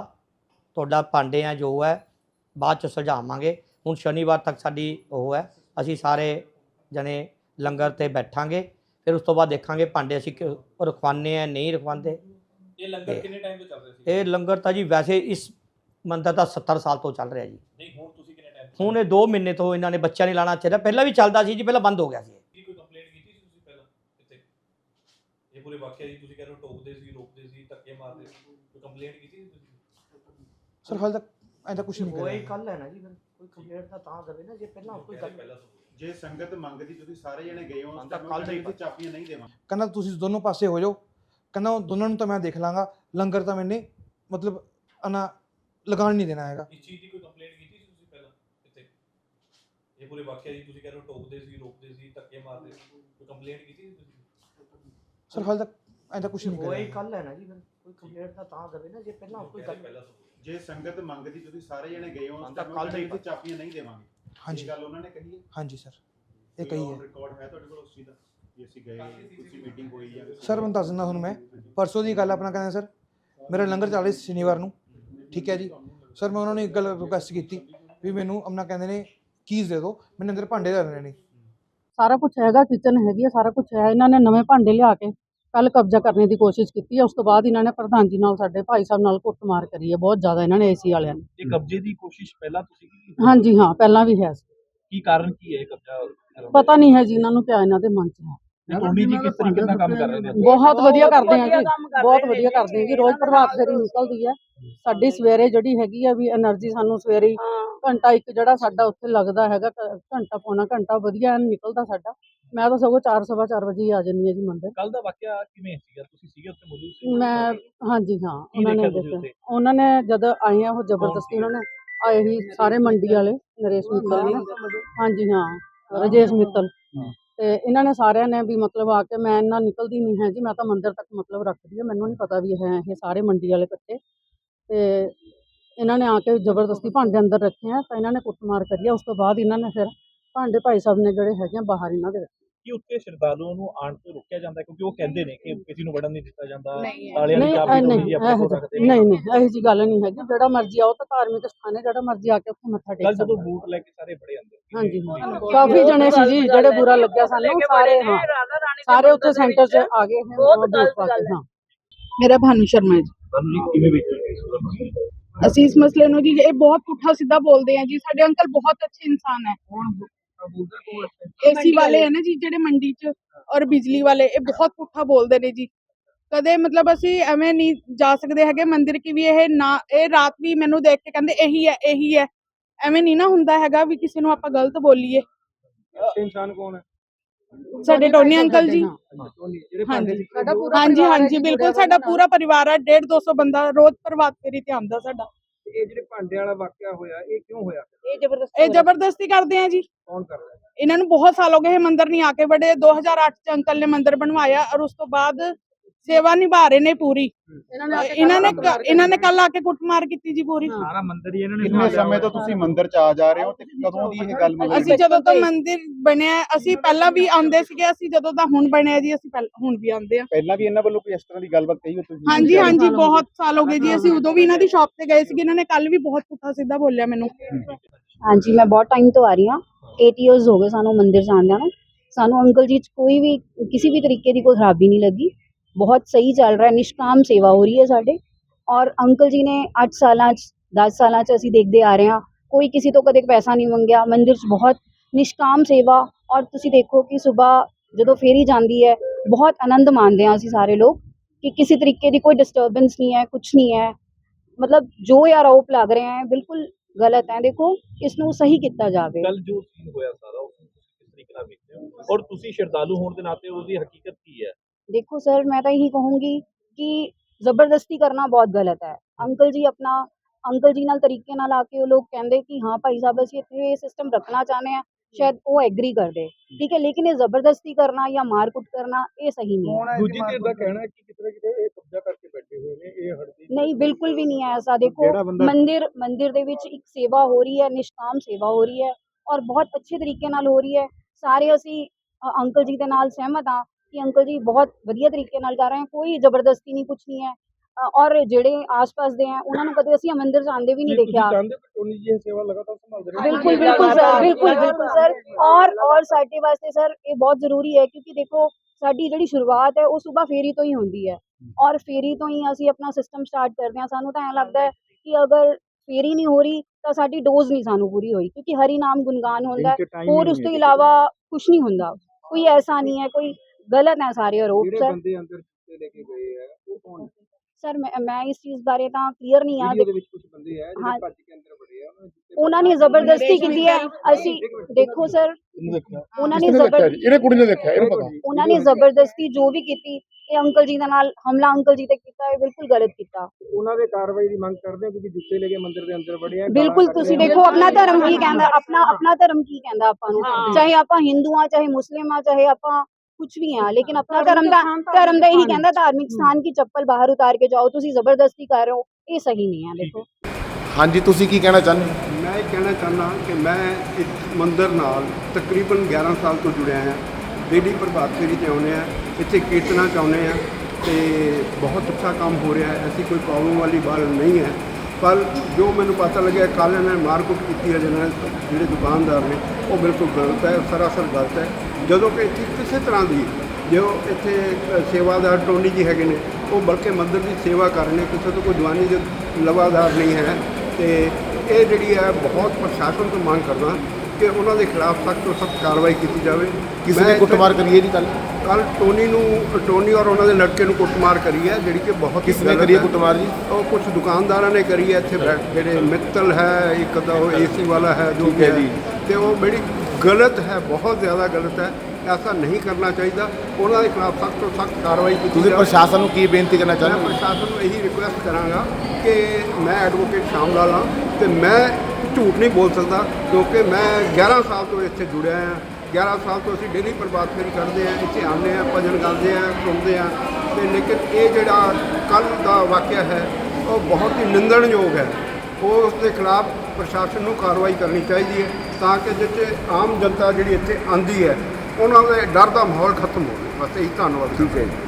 ਤੁਹਾਡਾ ਭਾਂਡੇ ਆ ਜੋ ਹੈ, ਬਾਅਦ ਚ ਸੁਲਝਾਵਾਂਗੇ। ਹੁਣ ਸ਼ਨੀਵਾਰ ਤੱਕ ਸਾਡੀ ਉਹ ਹੈ, ਅਸੀਂ ਸਾਰੇ ਜਣੇ ਲੰਗਰ ਤੇ ਬੈਠਾਂਗੇ। ਫਿਰ ਉਸ ਤੋਂ ਬਾਅਦ ਦੇਖਾਂਗੇ ਭਾਂਡੇ ਅਸੀਂ ਕਿ- ਰਖਵਾਉਂਦੇ ਆ ਨਹੀਂ ਰਖਵਾਉਂਦੇ। ਇਹ ਲੰਗਰ ਕਿੰਨੇ ਟਾਈਮ ਤੋਂ ਚੱਲ ਰਿਹਾ ਸੀ? ਇਹ ਲੰਗਰ ਤਾਂ ਜੀ ਵੈਸੇ ਇਸ ਮੰਦਰ ਦਾ 70 ਸਾਲ ਤੋਂ ਚੱਲ ਰਿਹਾ ਜੀ। ਨਹੀਂ ਹੁਣ ਤੁਸੀਂ ਕਿੰਨੇ ਟਾਈਮ ਹੁਣ ਇਹ 2 ਮਹੀਨੇ ਤੋਂ ਇਹਨਾਂ ਨੇ ਬੱਚਿਆਂ ਨੇ ਲਾਣਾ ਚਾਹੀਦਾ। ਪਹਿਲਾਂ ਵੀ ਚੱਲਦਾ ਸੀ ਜੀ ਪਹਿਲਾਂ ਬੰਦ ਹੋ ਗਿਆ ਸੀ ਕੀ ਕੋਈ ਕੰਪਲੇਂਟ ਕੀਤੀ ਸੀ ਤੁਸੀਂ ਪਹਿਲਾਂ ਇੱਥੇ? ਇਹ ਪੂਰੇ ਵਾਕਿਆ ਦੀ ਤੁਸੀਂ ਕਹਿ ਰਹੇ ਹੋ ਟੋਕਦੇ ਸੀ ਰੋਕਦੇ ਸੀ ਧੱਕੇ ਮਾਰਦੇ ਸੀ। ਕੋਈ ਕੰਪਲੇਂਟ ਕੀਤੀ ਸੀ ਤੁਸੀਂ? ਸਰ ਹਾਲੇ ਤੱਕ ਐਂ ਤਾਂ ਕੁਝ ਨਹੀਂ ਕੋਈ ਕਰਿਆ। ਕੱਲ ਹੈ ਨਾ ਜੀ ਫਿਰ ਕੋਈ ਕੰਪਲੇਂਟ ਤਾਂ ਤਾਂ ਕਰੇ ਨਾ ਜੇ ਪਹਿਲਾਂ ਕੋਈ ਗੱਲ ਜੇ ਸੰਗਤ ਮੰਗਦੀ ਤੁਸੀਂ ਸਾਰੇ ਜਣੇ ਗਏ ਹੋ ਤਾਂ ਕੱਲ ਦੀ ਚਾਬੀਆਂ ਨਹੀਂ ਦੇਵਾਂ। ਕਹਿੰਦਾ ਤੁਸੀਂ ਦੋਨੋਂ ਪਾਸੇ ਹੋ ਜਾਓ। ਕਹਿੰਦਾ ਉਹ ਦੋਨਾਂ ਨੂੰ ਤਾਂ ਮੈਂ ਦੇਖ ਲਾਂਗਾ। ਲੰਗਰ ਤਾਂ ਮੈਨੇ ਮਤਲਬ ਅਨਾ ਲਗਾਉਣ ਨਹੀਂ ਦੇਣਾ ਹੈਗਾ। ਇਸ ਚੀਜ਼ ਦੀ ਕੋਈ ਕੰਪਲੇਂਟ ਕੀਤੀ ਸੀ ਤੁਸੀਂ ਪਹਿਲਾਂ ਇੱਥੇ? ਇਹ ਪੂਰੇ ਵਾਕਿਆ ਦੀ ਤੁਸੀਂ ਕਹਿ ਰਹੇ ਹੋ ਟੋਕਦੇ ਸੀ ਰੋਕਦੇ ਸੀ ਧੱਕੇ ਮਾਰਦੇ ਸੀ। ਕੋਈ ਕੰਪਲੇਂਟ ਕੀਤੀ ਸੀ ਤੁਸੀਂ? ਸਰ ਹਾਲੇ ਤੱਕ ਐਂ ਤਾਂ ਕੁਝ ਨਹੀਂ ਕੋਈ ਕਰਿਆ ਕੱਲ ਹੈ ਨਾ ਜੀ ਫਿਰ। ਕੋਈ ਕੰਪਲੇਂਟ ਤਾਂ ਤਾਂ ਕਰੇ ਨਾ ਜੇ ਪਹਿਲਾਂ ਕੋਈ ਗੱਲ ਜੇ ਸੰਗਤ ਮੰਗਦੀ ਤੁਸੀਂ ਸਾਰੇ ਜਣੇ ਗਏ ਹੋ ਤਾਂ ਕੱਲ ਦੀ ਚਾਬੀਆਂ ਨਹੀਂ ਦੇਵਾਂਗੇ। ਹਾਂਜੀ। ਇਹ ਗੱਲ ਉਹਨਾਂ ਨੇ ਕਹੀ ਹੈ? ਹਾਂਜੀ ਸਰ। ਇਹ ਕਹੀ ਹੈ। ਰਿਕਾਰਡ ਹੈ ਤੁਹਾਡੇ ਕੋਲ ਉਸ ਚੀਜ਼ ਦਾ? ਜੇ ਅਸੀਂ ਗਏ ਤੁਸੀਂ ਮੀਟਿੰਗ ਹੋਈ ਜਾਂ ਸਰ ਮੈਂ ਦੱਸ ਦਿੰਦਾ ਤੁਹਾਨੂੰ ਮੈਂ। ਪਰਸੋਂ ਦੀ ਗੱਲ ਆਪਣਾ ਕਹਿੰਦਾ ਸਰ। ਮੇਰਾ ਲੰਗਰ ਚੱਲ ਰਿਹਾ ਸੀ ਸ਼ਨੀਵਾਰ ਨੂੰ। ਠੀਕ ਹੈ ਜੀ। ਸਰ ਮੈਂ ਉਹਨਾਂ ਨੂੰ ਇੱਕ ਗੱਲ ਰਿਕੁਐਸਟ ਕੀਤੀ ਵੀ ਮੈਨੂੰ ਆਪਣਾ ਕਹਿੰਦੇ ਨੇ ਕੀਜ਼ ਦੇ ਦਿਓ। ਮੈਨੂੰ ਅੰਦਰ ਭਾਂਡੇ ਲੈ ਲੈਣੇ ਨੇ। ਸਾਰਾ ਕੁਝ ਹੈਗਾ ਕਿਚਨ ਹੈਗੀ ਹੈ ਸਾਰਾ ਕੁਝ ਹੈ। ਇਹਨਾਂ ਨੇ ਨਵੇਂ ਭਾਂਡੇ ਲਿਆ ਕੇ ਕੱਲ ਕਬਜ਼ਾ ਕਰਨ ਦੀ ਕੋਸ਼ਿਸ਼ ਕੀਤੀ ਹੈ ਉਸ ਤੋਂ ਬਾਅਦ ਇਹਨਾਂ ਨੇ ਪ੍ਰਧਾਨ ਜੀ ਨਾਲ ਸਾਡੇ ਭਾਈ ਸਾਹਿਬ ਨਾਲ ਕੁੱਟਮਾਰ ਕਰੀ ਹੈ ਬਹੁਤ ਜ਼ਿਆਦਾ ਇਹਨਾਂ ਨੇ ਏਸੀ ਵਾਲਿਆਂ ਨੇ। ਇਹ ਕਬਜ਼ੇ ਦੀ ਕੋਸ਼ਿਸ਼ ਪਹਿਲਾਂ ਤੁਸੀਂ ਕੀਤੀ ਹਾਂਜੀ ਹਾਂ ਪਹਿਲਾਂ ਵੀ ਹੈ। ਕੀ ਕਾਰਨ ਕੀ ਹੈ ਕਬਜ਼ਾ? ਪਤਾ ਨਹੀਂ ਹੈ ਜੀ ਇਹਨਾਂ ਨੂੰ ਕਿਆ ਇਹਨਾਂ ਦੇ ਮਨ 'ਚ ਹੈ। ਟੋਮੀ ਜੀ ਕਿਸ ਤਰੀਕੇ ਦਾ ਕੰਮ ਕਰ ਰਹੇ ਨੇ? ਬਹੁਤ ਵਧੀਆ ਕਰਦੇ ਆ ਜੀ ਬਹੁਤ ਵਧੀਆ ਕਰਦੇ ਆ ਜੀ ਰੋਜ਼ ਪ੍ਰਭਾਤ ਫੇਰੀ ਨਿਕਲਦੀ ਹੈ। ਸਾਡੀ ਸਵੇਰੇ ਜਿਹੜੀ ਹੈਗੀ ਆ ਵੀ એનર્ਜੀ ਸਾਨੂੰ ਸਵੇਰੇ ਘੰਟਾ ਇੱਕ ਜਿਹੜਾ ਸਾਡਾ ਉੱਥੇ ਲੱਗਦਾ ਹੈਗਾ ਘੰਟਾ ਪੌਣਾ ਘੰਟਾ ਵਧੀਆ ਨਿਕਲਦਾ ਸਾਡਾ। ਮੈਂ ਤਾਂ ਸਗੋਂ 4 ਸਵਾ ਚਾਰ ਵਜੇ ਹੀ ਆ ਜਾਂਦੀ ਹਾਂ ਜੀ ਮੰਦਿਰ। ਕੱਲ ਦਾ ਵਾਕਿਆ ਕਿਵੇਂ ਸੀਗਾ? ਤੁਸੀਂ ਸੀਗੇ ਉੱਥੇ ਮੌਜੂਦ ਸੀ? ਮੈਂ ਹਾਂਜੀ ਹਾਂ ਕੀ ਉਹਨਾਂ ਨੇ ਦੇਖਿਆ ਤੁਸੀਂ ਦੇਖਿਆ। ਉੱਥੇ? ਉਹਨਾਂ ਨੇ ਜਦ ਆਏ ਆ ਉਹ ਜ਼ਬਰਦਸਤੀ ਉਹਨਾਂ ਨੇ ਆਏ ਹੀ ਸਾਰੇ ਮੰਡੀ ਵਾਲੇ ਨਰੇਸ਼ ਮਿੱਤਲ ਨੇ ਹਾਂਜੀ ਹਾਂ ਰਜੇਸ਼ ਮਿੱਤਲ। ਹਾਂ। ਤੇ ਇਹਨਾਂ ਨੇ ਸਾਰਿਆਂ ਨੇ ਵੀ ਮਤਲਬ ਆ ਕੇ ਮੈਂ ਇੰਨਾ ਨਿਕਲਦੀ ਨਹੀਂ ਹੈ ਜੀ ਮੈਂ ਤਾਂ ਮੰਦਿਰ ਤੱਕ ਮਤਲਬ ਰੱਖਦੀ ਹਾਂ ਮੈਨੂੰ ਨਹੀਂ ਪਤਾ ਵੀ ਇਹ ਇਹ ਸਾਰੇ ਮੰਡੀ ਵਾਲੇ ਇਕੱਠੇ। ਤੇ ਇਹਨਾਂ ਨੇ ਆ ਕੇ ਜ਼ਬਰਦਸਤੀ ਭਾਂਡੇ ਅੰਦਰ ਰੱਖੇ ਆ ਤਾਂ ਇਹਨਾਂ ਨੇ ਕੁੱਟਮਾਰ ਕਰੀ ਆ ਉਸ ਤੋਂ ਬਾਅਦ ਇਹਨਾਂ ਨੇ ਫਿਰ ਭਾਂਡੇ ਭਾਈ ਸਾਹਿਬ ਨੇ ਜਿਹੜੇ ਹੈਗੇ ਆ ਬਾਹਰ ਇਹਨਾਂ ਦੇ ਰੱਖੇ। ਕਿ ਉੱਥੇ ਸ਼ਰਧਾਲੂਆਂ ਨੂੰ ਆਉਣ ਤੋਂ ਰੋਕਿਆ ਜਾਂਦਾ ਹੈ? ਕਿਉਂਕਿ ਉਹ ਕਹਿੰਦੇ ਨੇ ਕਿ ਕਿਸੇ ਨੂੰ ਵੜਨ ਨਹੀਂ ਦਿੱਤਾ ਜਾਂਦਾ। ਨਹੀਂ, ਤਾਲਿਆਂ ਦੀ ਨਹੀਂ ਚਾਬੀ ਇਹ ਟੋਨੀ ਨਹੀਂ ਜੀ ਆਪਣੇ ਇਹੋ ਜਿਹਾ- ਨੇ ਨਹੀਂ ਨਹੀਂ ਇਹੋ ਜੀ ਗੱਲ ਨਹੀਂ ਹੈਗੀ। ਜਿਹੜਾ ਮਰਜ਼ੀ ਆਓ ਤਾਂ ਧਾਰਮਿਕ ਸਥਾਨ ਹੈ ਜਿਹੜਾ ਮਰਜ਼ੀ ਆ ਕੇ ਉੱਥੇ ਮੱਥਾ ਟੇਕ ਕੱਲ ਸਕਦਾ। ਜਦੋਂ ਬੂਟ ਲੈ ਕੇ ਸਾਰੇ ਬੜੇ ਅੰਦਰ ਹਾਂਜੀ ਹਾਂ? ਕਾਫੀ ਜਣੇ ਸੀ ਜੀ ਜਿਹੜੇ ਬੁਰਾ ਲੱਗਿਆ ਸਾਨੂੰ। ਸਾਰੇ ਹਾਂ। ਸਾਰੇ ਉੱਥੇ ਸੈਂਟਰ 'ਚ ਆ ਗਏ ਹੈ ਬਹੁਤ ਗਲਤ ਗੱਲ ਹਾਂ। ਮੇਰਾ ਭਾਨੂ ਸ਼ਰਮਾ ਹੈ ਜੀ। ਤੁਹਾਨੂੰ ਜੀ ਕਿਵੇਂ ਮਸਲਾ? ਅਸੀਂ ਇਸ ਮਸਲੇ ਨੂੰ ਜੀ ਇਹ ਬਹੁਤ ਪੁੱਠਾ ਸਿੱਧਾ ਬੋਲਦੇ ਆ ਜੀ। ਸਾਡੇ ਅੰਕਲ ਬਹੁਤ ਅੱਛੇ ਇਨਸਾਨ ਹੈ। ਏਸੀ ਵਾਲੇ ਹੈ ਨਾ ਜੀ ਜਿਹੜੇ ਮੰਡੀ 'ਚ ਔਰ ਬਿਜਲੀ ਵਾਲੇ ਇਹ ਬਹੁਤ ਪੁੱਠਾ ਬੋਲਦੇ ਨੇ ਜੀ। ਕਦੇ ਮਤਲਬ ਅਸੀਂ ਐਵੇਂ ਨਹੀਂ ਜਾ ਸਕਦੇ ਹੈਗੇ ਮੰਦਿਰ ਕਿ ਵੀ ਇਹ ਨਾ ਇਹ ਰਾਤ ਵੀ ਮੈਨੂੰ ਦੇਖ ਕੇ ਕਹਿੰਦੇ ਇਹੀ ਹੈ ਇਹੀ ਹੈ। ਐਵੇਂ ਨਹੀਂ ਨਾ ਹੁੰਦਾ ਹੈਗਾ ਵੀ ਕਿਸੇ ਨੂੰ ਆਪਾਂ ਗਲਤ ਬੋਲੀਏ। ਇਨਸਾਨ ਕੌਣ ਹੈ? ਸਾਡੇ ਟੋਨੀ ਅੰਕਲ ਜੀ। ਜਿਹੜੇ ਹਾਂਜੀ। ਸਾਡਾ ਪੂਰਾ ਹਾਂਜੀ ਬਿਲਕੁਲ ਸਾਡਾ ਪੂਰਾ ਪਰਿਵਾਰ ਹੈ 1.5 200 ਬੰਦਾ ਰੋਜ਼ ਪ੍ਰਭਾਤ ਫੇਰੀ ਤੇ ਆਉਂਦਾ ਸਾਡਾ। ਇਹ ਜਿਹੜੇ ਭਾਂਡੇ ਵਾਲਾ ਵਾਕਿਆ ਹੋਇਆ ਇਹ ਕਿਉਂ ਹੋਇਆ? ਇਹ ਜ਼ਬਰਦਸਤੀ ਇਹ ਜ਼ਬਰਦਸਤੀ ਕਰਦੇ ਆ ਜੀ। ਕੌਣ ਕਰ ਰਿਹਾ ਇਹਨਾਂ ਨੂੰ ਬਹੁਤ ਸਾਲ ਹੋ ਗਏ ਇਹ ਮੰਦਿਰ ਨਹੀਂ ਆ ਕੇ ਬੜੇ 2008 ਚ ਅੰਕਲ ਨੇ ਮੰਦਿਰ ਬਣਵਾਇਆ ਔਰ ਉਸ ਤੋਂ ਬਾਅਦ ਸੇਵਾ ਨਿਭਾ ਰਹੇ ਨੇ ਪੂਰੀ। ਇਹਨਾਂ ਨੇ ਇਹਨਾਂ ਨੇ ਕੱਲ ਆ ਕੇ ਕੁੱਟਮਾਰ ਕੀਤੀ ਜੀ ਪੂਰੀ। ਸਾਰਾ ਮੰਦਿਰ ਹੀ ਇਹਨਾਂ ਨੇ ਕਿੰਨੇ ਸਮੇਂ ਤੋਂ ਤੁਸੀਂ ਮੰਦਿਰ ਚ ਆ ਜਾ ਰਹੇ ਹੋ ਤੇ ਕਦੋਂ ਦੀ ਇਹ ਗੱਲ ਮਤਲਬ ਅਸੀਂ ਜਦੋਂ ਤੋਂ ਮੰਦਿਰ ਬਣਿਆ ਅਸੀਂ ਪਹਿਲਾਂ ਵੀ ਆਉਂਦੇ ਸੀਗੇ ਅਸੀਂ ਜਦੋਂ ਦਾ ਹੁਣ ਬਣਿਆ ਜੀ ਅਸੀਂ ਹੁਣ ਵੀ ਆਉਂਦੇ ਆ। ਪਹਿਲਾਂ ਵੀ ਇਹਨਾਂ ਵੱਲੋਂ ਕੋਈ ਇਸ ਤਰ੍ਹਾਂ ਦੀ ਗੱਲਬਾਤ ਕਹੀ ਹੋ ਤੁਸੀਂ ਹਾਂਜੀ ਹਾਂਜੀ ਬਹੁਤ ਸਾਲ ਹੋ ਗਏ ਜੀ। ਅਸੀਂ ਉਦੋਂ ਵੀ ਇਹਨਾਂ ਦੀ ਸ਼ਾਪ ਤੇ ਗਏ ਸੀਗੇ ਇਹਨਾਂ ਨੇ ਕੱਲ ਵੀ ਬਹੁਤ ਪੁੱਠਾ ਸਿੱਧਾ ਬੋਲਿਆ ਮੈਨੂੰ। ਹਾਂਜੀ ਮੈਂ ਬਹੁਤ ਟਾਈਮ ਤੋਂ ਆ ਰਹੀ ਹਾਂ। 8 ਇਅਰਸ ਹੋ ਗਏ ਸਾਨੂੰ ਮੰਦਿਰ ਜਾਂਦਿਆਂ ਨੂੰ। ਸਾਨੂੰ ਅੰਕਲ ਜੀ 'ਚ ਕੋਈ ਵੀ ਕਿਸੇ ਵੀ ਤਰੀਕੇ ਦੀ ਕੋਈ ਖਰਾਬੀ ਨਹੀਂ ਲੱਗੀ। ਬਹੁਤ ਸਹੀ ਚੱਲ ਰਿਹਾ, ਨਿਸ਼ਕਾਮ ਸੇਵਾ ਹੋ ਰਹੀ ਹੈ ਸਾਡੇ। ਔਰ ਅੰਕਲ ਜੀ ਨੇ 8 ਸਾਲਾਂ 'ਚ 10 ਸਾਲਾਂ 'ਚ ਅਸੀਂ ਦੇਖਦੇ ਆ ਰਹੇ ਹਾਂ। ਕੋਈ ਕਿਸੇ ਤੋਂ ਕਦੇ ਪੈਸਾ ਨਹੀਂ ਮੰਗਿਆ। ਮੰਦਿਰ 'ਚ ਬਹੁਤ ਨਿਸ਼ਕਾਮ ਸੇਵਾ। ਔਰ ਤੁਸੀਂ ਦੇਖੋ ਕਿ ਸਵੇਰ ਜਦੋਂ ਫੇਰੀ ਜਾਂਦੀ ਹੈ, ਬਹੁਤ ਆਨੰਦ ਮਾਣਦੇ ਹਾਂ ਅਸੀਂ ਸਾਰੇ ਲੋਕ ਕਿ ਕਿਸੇ ਤਰੀਕੇ ਦੀ ਕੋਈ ਡਿਸਟਰਬੈਂਸ ਨਹੀਂ ਹੈ ਕੁਝ ਨਹੀਂ ਹੈ। ਮਤਲਬ ਜੋ ਇਹ ਆਰੋਪ ਲੱਗ ਰਹੇ ਹੈ, ਬਿਲਕੁਲ ਗਲਤ ਹੈ। ਦੇਖੋ ਇਸ ਨੂੰ ਸਹੀ ਕੀਤਾ ਜਾਵੇ। ਕੱਲ ਜੋ ਸੀਨ ਹੋਇਆ ਸਾਰਾ, ਉਸ ਨੂੰ ਕਿਸ ਤਰੀਕੇ ਨਾਲ ਵੇਖਦੇ ਹੋ? ਔਰ ਤੁਸੀਂ ਸ਼ਰਧਾਲੂ ਹੋਣ ਦੇ ਨਾਤੇ ਉਹਦੀ ਹਕੀਕਤ ਕੀ ਹੈ? देखो सर मैं तो यही कहूँगी कि ज़बरदस्ती करना बहुत गलत है अंकल जी अपना ਅੰਕਲ ਜੀ ਨਾਲ ਤਰੀਕੇ ਨਾਲ ਆ ਕੇ ਉਹ ਲੋਕ ਕਹਿੰਦੇ ਕਿ ਹਾਂ ਭਾਈ ਸਾਹਿਬ ਅਸੀਂ ਇੱਥੇ ਇਹ ਸਿਸਟਮ ਰੱਖਣਾ ਚਾਹੁੰਦੇ ਆ ਸ਼ਾਇਦ ਉਹ ਐਗਰੀ ਕਰਦੇ ਠੀਕ ਹੈ ਲੇਕਿਨ ਇਹ ਜ਼ਬਰਦਸਤੀ ਕਰਨਾ ਜਾਂ ਮਾਰਕੁੱਟ ਕਰਨਾ ਇਹ ਸਹੀ ਨਹੀਂ ਹੈ ਦੂਜੀ ਧਿਰ ਦਾ ਕਹਿਣਾ ਹੈ ਕਿ ਕਿਤੇ ਕਿਤੇ ਇਹ ਕਬਜ਼ਾ ਕਰਕੇ ਬੈਠੇ ਹੋਏ ਨੇ ਇਹ ਹੜਦੀ ਨਹੀਂ ਬਿਲਕੁਲ ਵੀ ਨਹੀਂ ਹੈ ਐਸਾ ਦੇਖੋ ਜਿਹੜਾ ਬੰਦਾ- ਮੰਦਿਰ ਮੰਦਿਰ ਦੇ ਵਿੱਚ ਇੱਕ ਸੇਵਾ ਹੋ ਰਹੀ ਹੈ ਨਿਸ਼ਕਾਮ ਸੇਵਾ ਹੋ ਰਹੀ ਹੈ ਔਰ ਬਹੁਤ ਅੱਛੇ ਤਰੀਕੇ ਨਾਲ ਹੋ ਰਹੀ ਹੈ ਸਾਰੇ ਅਸੀਂ ਅ, ਅੰਕਲ ਜੀ ਦੇ ਨਾਲ ਸਹਿਮਤ ਹਾਂ ਕਿ ਅੰਕਲ ਜੀ ਬਹੁਤ ਵਧੀਆ ਤਰੀਕੇ ਨਾਲ ਜਾ ਰਹੇ ਆ ਕੋਈ ਜ਼ਬਰਦਸਤੀ ਨਹੀਂ ਕੁਛ ਨਹੀਂ ਹੈ। ਔਰ ਜਿਹੜੇ ਆਸ-ਪਾਸ ਦੇ ਆ ਉਹਨਾਂ ਨੂੰ ਕਦੇ ਅਸੀਂ ਅਮੰਦਰ ਜਾਂਦੇ ਵੀ ਨਹੀਂ ਦੇਖਿਆ। ਬਿਲਕੁਲ ਬਿਲਕੁਲ ਸਰ ਬਿਲਕੁਲ ਬਿਲਕੁਲ ਸਰ। ਔਰ ਔਰ ਸਾਡੇ ਵਾਸਤੇ ਸਰ ਇਹ ਬਹੁਤ ਜ਼ਰੂਰੀ ਹੈ ਕਿਉਂਕਿ ਦੇਖੋ ਸਾਡੀ ਜਿਹੜੀ ਸ਼ੁਰੂਆਤ ਹੈ ਉਹ ਸਵੇਰ ਫੇਰੀ ਤੋਂ ਹੀ ਹੁੰਦੀ ਹੈ। ਔਰ ਫੇਰੀ ਤੋਂ ਹੀ ਅਸੀਂ ਆਪਣਾ ਸਿਸਟਮ ਸਟਾਰਟ ਕਰਦੇ ਹਾਂ। ਸਾਨੂੰ ਤਾਂ ਐ ਲੱਗਦਾ ਹੈ ਕਿ ਅਗਰ ਫੇਰੀ ਨਹੀਂ ਹੋ ਰਹੀ ਤਾਂ ਸਾਡੀ ਡੋਜ਼ ਨਹੀਂ ਸਾਨੂੰ ਪੂਰੀ ਹੋਈ ਕਿਉਂਕਿ ਹਰੀ ਨਾਮ ਗੁਣਗਾਨ ਹੁੰਦਾ ਹੋਰ ਉਸ ਤੋਂ ਇਲਾਵਾ ਕੁਝ ਨਹੀਂ ਹੁੰਦਾ। ਕੋਈ ਐਸਾ ਨਹੀਂ ਹੈ ਕੋਈ ਗਲਤ ਹੈ ਸਾਰੇ ਆਰੋਪ ਜਿਹੜੇ ਸਰ। ਬੰਦੇ ਅੰਦਰ ਤੇ ਲੈ ਕੇ ਗਏ ਹੈ ਉਹ ਕੌਣ ਹੈ? ਸਰ ਮੈਂ ਮੈਂ ਇਸ ਚੀਜ਼ ਬਾਰੇ ਤਾਂ ਕਲੀਅਰ ਨਹੀਂ ਆ ਵੀਡੀਓ ਦੇ ਵਿੱਚ ਕੁਝ ਬੰਦੇ ਹੈ ਹਾਂ। ਜਿਹੜੇ ਭੱਜ ਕੇ ਅੰਦਰ ਵੜੇ ਆ ਉਹਨਾਂ ਨੇ ਜੁੱਤੇ ਉਹਨਾਂ ਨੇ ਜ਼ਬਰਦਸਤੀ ਕੀਤੀ ਹੈ। ਅਸੀਂ ਦੇਖੋ ਸਰ। ਉਹਨਾਂ ਨੇ ਕਿਸਨੇ ਦੇਖਿਆ ਜ਼ਬਰ ਜੀ ਇਹਨੇ ਕੁੜੀ ਨੇ ਦੇਖਿਆ ਇਹਨੂੰ ਪਤਾ। ਉਹਨਾਂ ਨੇ ਜ਼ਬਰਦਸਤੀ ਜੋ ਵੀ ਕੀਤੀ ਇਹ ਅੰਕਲ ਜੀ ਦੇ ਨਾਲ ਹਮਲਾ ਅੰਕਲ ਜੀ ਤੇ ਕੀਤਾ ਇਹ ਬਿਲਕੁਲ ਗਲਤ ਕੀਤਾ। ਉਹਨਾਂ ਦੇ ਕਾਰਵਾਈ ਦੀ ਮੰਗ ਕਰਦੇ ਹੋ ਕਿਉਂਕਿ ਜੁੱਤੇ ਲੈ ਕੇ ਮੰਦਿਰ ਦੇ ਅੰਦਰ ਵੜੇ ਆ ਬਿਲਕੁਲ ਤੁਸੀਂ ਦੇਖੋ ਆਪਣਾ ਧਰਮ ਕੀ ਕਹਿੰਦਾ ਆਪਣਾ ਆਪਣਾ ਧਰਮ ਕੀ ਕਹਿੰਦਾ ਆਪਾਂ ਨੂੰ? ਚਾਹੇ ਆਪਾਂ ਹਿੰਦੂ ਆ ਚਾਹੇ ਮੁਸਲਿਮ ਆ ਚਾਹੇ ਆਪਾਂ ਕੁਝ ਵੀ ਆ ਲੇਕਿਨ ਆਪਣਾ ਧਰਮ ਦਾ ਧਰਮ ਦਾ ਇਹੀ ਕਹਿੰਦਾ ਧਾਰਮਿਕ ਸਥਾਨ ਕੀ ਚੱਪਲ ਬਾਹਰ ਉਤਾਰ ਕੇ ਜਾਓ ਤੁਸੀਂ ਜ਼ਬਰਦਸਤੀ ਕਰ ਰਹੇ ਹੋ ਇਹ ਸਹੀ ਨਹੀਂ ਹੈ ਦੇਖੋ। ਹਾਂਜੀ ਤੁਸੀਂ ਕੀ ਕਹਿਣਾ ਚਾਹੁੰਦੇ ਹੋ? ਮੈਂ ਇਹ ਕਹਿਣਾ ਚਾਹੁੰਦਾ ਕਿ ਮੈਂ ਇਸ ਮੰਦਿਰ ਨਾਲ ਤਕਰੀਬਨ 11 ਸਾਲ ਤੋਂ ਜੁੜਿਆ ਹਾਂ। ਡੇਲੀ ਪ੍ਰਭਾਤ ਫੇਰੀ ਤੇ ਆਉਂਦੇ ਆ ਇੱਥੇ ਕੀਰਤਨਾਂ 'ਚ ਆਉਂਦੇ ਆ ਤੇ ਬਹੁਤ ਅੱਛਾ ਕੰਮ ਹੋ ਰਿਹਾ ਹੈ। ਐਸੀ ਕੋਈ ਪ੍ਰੋਬਲਮ ਵਾਲੀ ਗੱਲ ਨਹੀਂ ਹੈ। ਪਰ ਜੋ ਮੈਨੂੰ ਪਤਾ ਲੱਗਿਆ ਕੱਲ੍ਹ ਇਹਨਾਂ ਨੇ ਮਾਰਕੁੱਟ ਕੀਤੀ ਹੈ ਜਿਹਨਾਂ ਜਿਹੜੇ ਦੁਕਾਨਦਾਰ ਨੇ ਉਹ ਬਿਲਕੁਲ ਗਲਤ ਹੈ ਸਰਾਸਰ ਗਲਤ ਹੈ। ਜਦੋਂ ਕਿ ਇੱਥੇ ਕਿਸੇ ਤਰ੍ਹਾਂ ਦੀ ਜੋ ਇੱਥੇ ਸੇਵਾਦਾਰ ਟੋਨੀ ਜੀ ਹੈਗੇ ਨੇ ਉਹ ਬਲਕਿ ਮੰਦਿਰ ਦੀ ਸੇਵਾ ਕਰ ਰਹੇ ਨੇ ਕਿਸੇ ਤੋਂ ਕੋਈ ਜਵਾਨੀ ਦੇ ਲਵਾਦਾਰ ਨਹੀਂ ਹੈ। ਤੇ ਇਹ ਜਿਹੜੀ ਹੈ ਬਹੁਤ ਪ੍ਰਸ਼ਾਸਨ ਤੋਂ ਮੰਗ ਕਰਦਾ ਕਿ ਉਹਨਾਂ ਦੇ ਖਿਲਾਫ ਸਖਤ ਤੋਂ ਸਖਤ ਕਾਰਵਾਈ ਕੀਤੀ ਜਾਵੇ। ਕਿਸੇ ਨੇ ਕੁੱਟਮਾਰ ਕਰੀ ਹੈ ਜੀ ਕੱਲ ਕੱਲ ਟੋਨੀ ਨੂੰ ਟੋਨੀ ਔਰ ਉਹਨਾਂ ਦੇ ਲੜਕੇ ਨੂੰ ਕੁੱਟਮਾਰ ਕਰੀ ਹੈ ਜਿਹੜੀ ਕਿ ਬਹੁਤ ਕਿਸ ਨੇ ਕਰੀ। ਕੁੱਟਮਾਰ ਜੀ? ਉਹ ਕੁਝ ਦੁਕਾਨਦਾਰਾਂ ਨੇ ਕਰੀ ਹੈ ਇੱਥੇ ਜਿਹੜੇ ਮਿੱਤਲ ਹੈ ਇੱਕ ਦਾ ਉਹ ਏਸੀ ਵਾਲਾ ਹੈ ਜੋ ਜੀ। ਤੇ ਉਹ ਬੜੀ ਗਲਤ ਹੈ ਬਹੁਤ ਜ਼ਿਆਦਾ ਗਲਤ ਹੈ ਐਸਾ ਨਹੀਂ ਕਰਨਾ ਚਾਹੀਦਾ। ਉਹਨਾਂ ਦੇ ਖਿਲਾਫ ਸਖਤ ਤੋਂ ਸਖਤ ਕਾਰਵਾਈ ਕੀਤੀ ਤੁਸੀਂ ਪ੍ਰਸ਼ਾਸਨ ਨੂੰ ਕੀ ਬੇਨਤੀ ਕਰਨਾ ਚਾਹੁੰਦੇ ਹੋ? ਪ੍ਰਸ਼ਾਸਨ ਨੂੰ ਇਹੀ ਰਿਕੁਐਸਟ ਕਰਾਂਗਾ ਕਿ ਮੈਂ ਐਡਵੋਕੇਟ ਸ਼ਾਮ ਲਾਲ ਹਾਂ ਤੇ ਮੈਂ ਝੂਠ ਨਹੀਂ ਬੋਲ ਸਕਦਾ ਕਿਉਂਕਿ ਮੈਂ 11 ਸਾਲ ਤੋਂ ਇੱਥੇ ਜੁੜਿਆ ਹਾਂ 11 ਸਾਲ ਤੋਂ ਅਸੀਂ ਡੇਲੀ ਪ੍ਰਭਾਤ ਫੇਰੀ ਕਰਦੇ ਹਾਂ ਇੱਥੇ ਆਉਂਦੇ ਹਾਂ ਭਜਨ ਗਾਉਂਦੇ ਹਾਂ ਸੁਣਦੇ ਹਾਂ ਤੇ ਲੇਕਿਨ ਇਹ ਜਿਹੜਾ ਕੱਲ ਦਾ ਵਾਕਿਆ ਹੈ ਉਹ ਬਹੁਤ ਹੀ ਨਿੰਦਣਯੋਗ ਹੈ। ਉਹ ਉਸ ਦੇ ਖਿਲਾਫ ਪ੍ਰਸ਼ਾਸਨ ਨੂੰ ਕਾਰਵਾਈ ਕਰਨੀ ਚਾਹੀਦੀ ਹੈ ਤਾਂ ਕਿ ਜਿੱਥੇ ਆਮ ਜਨਤਾ ਜਿਹੜੀ ਇੱਥੇ ਆਂਦੀ ਹੈ, ਉਹਨਾਂ ਦੇ ਡਰ ਦਾ ਮਾਹੌਲ ਖਤਮ ਹੋਵੇ। ਬਸ ਇਹੀ ਧੰਨਵਾਦ। ਠੀਕ ਹੈ ਜੀ।